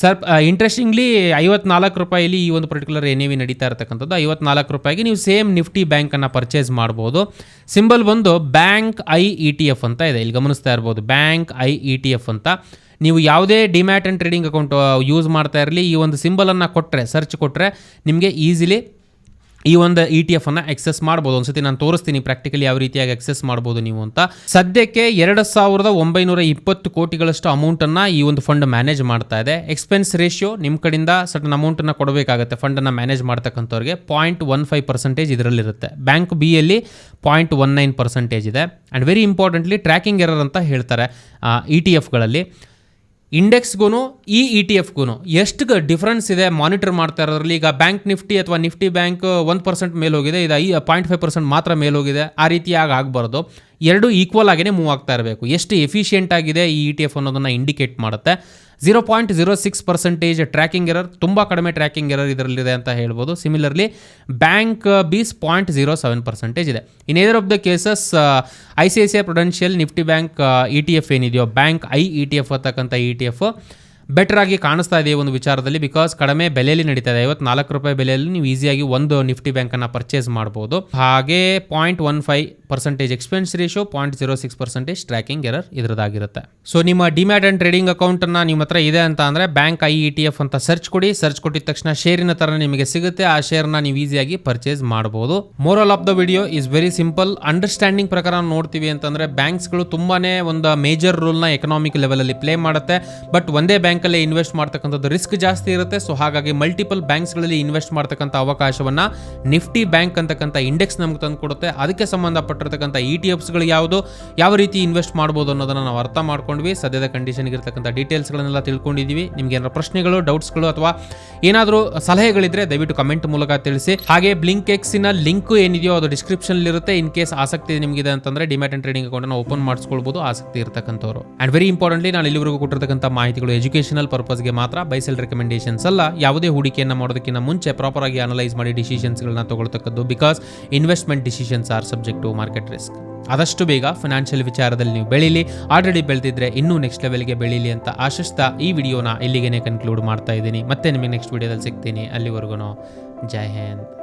ಸರ್ ಇಂಟ್ರೆಸ್ಟಿಂಗ್ಲಿ ಐವತ್ನಾಲ್ಕು ರೂಪಾಯಿಲಿ ಈ ಒಂದು ಪರ್ಟಿಕ್ಯುಲರ್ ಎನ್ ಎ ವಿ ನಡೀತಾ ಇರತಕ್ಕಂಥದ್ದು. ಐವತ್ನಾಲ್ಕು ರೂಪಾಯಿಗೆ ನೀವು ಸೇಮ್ ನಿಫ್ಟಿ ಬ್ಯಾಂಕನ್ನು ಪರ್ಚೇಸ್ ಮಾಡ್ಬೋದು. ಸಿಂಬಲ್ ಬಂದು bank I E T F ಅಂತ ಇದೆ. ಇಲ್ಲಿ ಗಮನಿಸ್ತಾ ಇರ್ಬೋದು. Bank I E T F ಅಂತ. ನೀವು ಯಾವುದೇ demat and trading account use ಮಾಡ್ತಾ ಇರಲಿ. ಈ ಒಂದು ಸಿಂಬಲನ್ನು ಕೊಟ್ಟರೆ ಸರ್ಚ್ ಕೊಟ್ಟರೆ ನಿಮಗೆ ಈಸಿಲಿ ಈ ಒಂದು ಇ ಟಿ ಎಫ್ ಅನ್ನ ಎಕ್ಸೆಸ್ ಮಾಡ್ಬೋದು. ಒಂದ್ಸತಿ ನಾನು ತೋರಿಸ್ತೀನಿ ಪ್ರಾಕ್ಟಿಕಲಿ ಯಾವ ರೀತಿಯಾಗಿ ಎಕ್ಸೆಸ್ ಮಾಡ್ಬೋದು ನೀವು ಅಂತ. ಸದ್ಯಕ್ಕೆ ಎರಡು ಸಾವಿರದ ಒಂಬೈನೂರ ಇಪ್ಪತ್ತು ಕೋಟಿಗಳಷ್ಟು ಅಮೌಂಟನ್ನು ಈ ಒಂದು ಫಂಡ್ ಮ್ಯಾನೇಜ್ ಮಾಡ್ತಾ ಇದೆ. ಎಕ್ಸ್ಪೆನ್ಸ್ ರೇಷಿಯೋ ನಿಮ್ಮ ಕಡೆಯಿಂದ ಸಟನ್ ಅಮೌಂಟನ್ನು ಕೊಡಬೇಕಾಗುತ್ತೆ ಫಂಡನ್ನು ಮ್ಯಾನೇಜ್ ಮಾಡ್ತಕ್ಕಂಥವ್ರಿಗೆ. ಪಾಯಿಂಟ್ ಒನ್ ಫೈವ್ ಪರ್ಸೆಂಟೇಜ್ ಇದರಲ್ಲಿರುತ್ತೆ. ಬ್ಯಾಂಕ್ ಬಿ ಅಲ್ಲಿ ಪಾಯಿಂಟ್ ಒನ್ ನೈನ್ ಪರ್ಸೆಂಟೇಜ್ ಇದೆ. And very importantly tracking error ಅಂತ ಹೇಳ್ತಾರೆ ಇ ಟಿ ಎಫ್ಗಳಲ್ಲಿ ಇಂಡೆಕ್ಸ್ಗೂ ಈ ಇ ಟಿ ಎಫ್ಗೂ ಎಷ್ಟು ಡಿಫ್ರೆನ್ಸ್ ಇದೆ ಮಾನಿಟರ್ ಮಾಡ್ತಾ ಇರೋದ್ರಲ್ಲಿ? ಈಗ ಬ್ಯಾಂಕ್ ನಿಫ್ಟಿ ಅಥವಾ ನಿಫ್ಟಿ ಬ್ಯಾಂಕ್ ಒಂದು ಪರ್ಸೆಂಟ್ ಮೇಲೋಗಿದೆ ಇದು ಐ ಪಾಯಿಂಟ್ ಫೈವ್ ಪರ್ಸೆಂಟ್ ಮಾತ್ರ ಮೇಲೋಗಿದೆ ಆ ರೀತಿಯಾಗಿ ಆಗಬಾರ್ದು. ಎರಡು ಈಕ್ವಲ್ ಆಗಿನೇ ಮೂವ್ ಆಗ್ತಾ ಇರಬೇಕು. ಎಷ್ಟು ಎಫಿಷಿಯೆಂಟ್ ಆಗಿದೆ ಈ ಇ ಟಿ ಎಫ್ ಅನ್ನೋದನ್ನು ಇಂಡಿಕೇಟ್ ಮಾಡುತ್ತೆ. Zero point zero six percentage tracking error ತುಂಬ ಕಡಿಮೆ ಟ್ರ್ಯಾಕಿಂಗ್ ಎರರ್ ಇದರಲ್ಲಿದೆ ಅಂತ ಹೇಳ್ಬೋದು. Similarly bank BeES point zero seven percentage ಇದೆ. In either of the cases I C I C I Prudential Nifty bank E T F ಏನಿದೆಯೋ bank I E T F ಅಂತಕ್ಕಂಥ ಇ ಟಿ ಎಫ್ ಬೆಟರ್ ಆಗಿ ಕಾಣಿಸ್ತಾ ಇದೆ ಒಂದು ವಿಚಾರದಲ್ಲಿ ಬಿಕಾಸ್ ಕಡಿಮೆ ಬೆಲೆಯಲ್ಲಿ ನಡೀತಾ ಇದೆ. ಐವತ್ನಾಲ್ಕು ರೂಪಾಯಿ ಬೆಲೆಯಲ್ಲಿ ನೀವು ಈಸಿಯಾಗಿ ಒಂದು ನಿಫ್ಟಿ ಬ್ಯಾಂಕನ್ನು ಪರ್ಚೇಸ್ ಮಾಡ್ಬೋದು. ಹಾಗೆ point one five percentage expense ratio point zero six percentage tracking error ಇದ್ರದ್ದಾಗಿರುತ್ತೆ so ನಿಮ್ಮ ಡಿಮ್ಯಾಟ್ ಆ್ಯಂಡ್ ಟ್ರೇಡಿಂಗ್ ಅಕೌಂಟನ್ನು ನಿಮ್ಮ ಹತ್ರ ಇದೆ ಅಂತ ಅಂದರೆ bank I E T F ಅಂತ ಸರ್ಚ್ ಕೊಡಿ. ಸರ್ಚ್ ಕೊಟ್ಟಿದ ತಕ್ಷಣ ಶೇರಿನ ಥರ ನಿಮಗೆ ಸಿಗುತ್ತೆ. ಆ ಶೇರ್ನ ನೀವು ಈಸಿಯಾಗಿ ಪರ್ಚೇಸ್ ಮಾಡ್ಬೋದು moral of the video is very simple understanding ಪ್ರಕಾರ ನೋಡ್ತೀವಿ ಅಂತಂದರೆ ಬ್ಯಾಂಕ್ಸ್ಗಳು ತುಂಬಾ ಒಂದು ಮೇಜರ್ ರೋಲ್ನ ಎಕನಾಮಿಕ್ ಲೆವೆಲಲ್ಲಿ ಪ್ಲೇ ಮಾಡುತ್ತೆ. ಬಟ್ ಒಂದೇ ಬ್ಯಾಂಕಲ್ಲೇ ಇನ್ವೆಸ್ಟ್ ಮಾಡ್ತಕ್ಕಂಥದ್ದು ರಿಸ್ಕ್ ಜಾಸ್ತಿ ಇರುತ್ತೆ. ಸೊ ಹಾಗಾಗಿ ಮಲ್ಟಿಪಲ್ ಬ್ಯಾಂಕ್ಸ್ಗಳಲ್ಲಿ ಇನ್ವೆಸ್ಟ್ ಮಾಡ್ತಕ್ಕಂಥ ಅವಕಾಶವನ್ನು ನಿಫ್ಟಿ ಬ್ಯಾಂಕ್ ಅಂತಕ್ಕಂಥ ಇಂಡೆಕ್ಸ್ ನಮ್ಗೆ ತಂದು ಕೊಡುತ್ತೆ ಅದಕ್ಕೆ ಸಂಬಂಧಪಟ್ಟಿರ್ತಕ್ಕಂಥ ಇ ಟಿ ಎಫ್ಸ್ಗಳು ಯಾವುದು, ಯಾವ ರೀತಿ ಇನ್ವೆಸ್ಟ್ ಮಾಡ್ಬೋದು ಅನ್ನೋದನ್ನು ನಾವು ಅರ್ಥ ಮಾಡ್ಕೊಂಡ್ವಿ. ಸದ್ಯದ ಕಂಡೀಷನ್ಗೆ ಇರ್ತಕ್ಕಂಥ ಡೀಟೇಲ್ಸ್ಗಳನ್ನೆಲ್ಲ ತಿಳ್ಕೊಂಡಿದ್ದೀವಿ ನಿಮ್ಗೆ ಏನಾದ್ರು ಪ್ರಶ್ನೆಗಳು ಡೌಟ್ಸ್ಗಳು ಅಥವಾ ಏನಾದರೂ ಸಲಹೆಗಳಿದ್ರೆ ದಯವಿಟ್ಟು ಕಮೆಂಟ್ ಮೂಲಕ ತಿಳಿಸಿ. ಹಾಗೆ ಬ್ಲಿಂಕ್ ಎಕ್ಸಿನ ಲಿಂಕ್ ಏನಿದೆಯೋ ಅದು ಡಿಸ್ಕ್ರಿಪ್ಷನ್ ಇರುತ್ತೆ. ಇನ್ ಕೇಸ್ ಆಸಕ್ತಿ ನಿಮಗಿದೆ ಅಂತಂದ್ರೆ ಡಿಮ್ಯಾಟ್ ಅಂಡ್ ಟ್ರೇಡಿಂಗ್ ಅಕೌಂಟನ್ನು ಓಪನ್ ಮಾಡಿಸ್ಕೊಳ್ಬೋದು ಆಸಕ್ತಿ ಇರ್ತಕ್ಕಂಥವ್ರು. ಅಂಡ್ ವೆರಿ ಇಂಪಾರ್ಟೆಂಟ್ಲಿ ನಾನು ಇಲ್ಲಿವರೆಗೂ ಕೊಟ್ಟಿರ್ತಕ್ಕಂಥ ಮಾಹಿತಿಗಳು ಎಜುಕೇಷನಲ್ ಪರ್ಪಸ್ಗೆ ಮಾತ್ರ ಬೈಸೆಲ್ ರೆಕಮೆಂಡೇಷನ್ಸ್ ಅಲ್ಲ. ಯಾವುದೇ ಹೂಡಿಕೆಯನ್ನು ಮಾಡೋದಕ್ಕಿಂತ ಮುಂಚೆ ಪ್ರಾಪರ್ ಆಗಿ ಅನಲೈಸ್ ಮಾಡಿ ಡಿಸಿಷನ್ಸ್ಗಳನ್ನ ತಗೊಳ್ತಕ್ಕದ್ದು because investment decisions are subject to market risk ಆದಷ್ಟು ಬೇಗ ಫಿನಾನ್ಷಿಯಲ್ ವಿಚಾರದಲ್ಲಿ ನೀವು ಬೆಳೀಲಿ. ಆಲ್ರೆಡಿ ಬೆಳೆದಿದ್ರೆ ಇನ್ನೂ ನೆಕ್ಸ್ಟ್ ಲೆವೆಲ್ಗೆ ಬೆಳೀಲಿ ಅಂತ ಆಶಿಸ್ತಾ ಈ ವಿಡಿಯೋನ ಇಲ್ಲಿಗೆ ಕನ್ಕ್ಲೂಡ್ ಮಾಡ್ತಾ ಇದ್ದೀನಿ. ಮತ್ತೆ ನಿಮಗೆ ನೆಕ್ಸ್ಟ್ ವಿಡಿಯೋದಲ್ಲಿ ಸಿಗ್ತೀನಿ. ಅಲ್ಲಿವರೆಗೂ ಜೈ ಹಿಂದ್.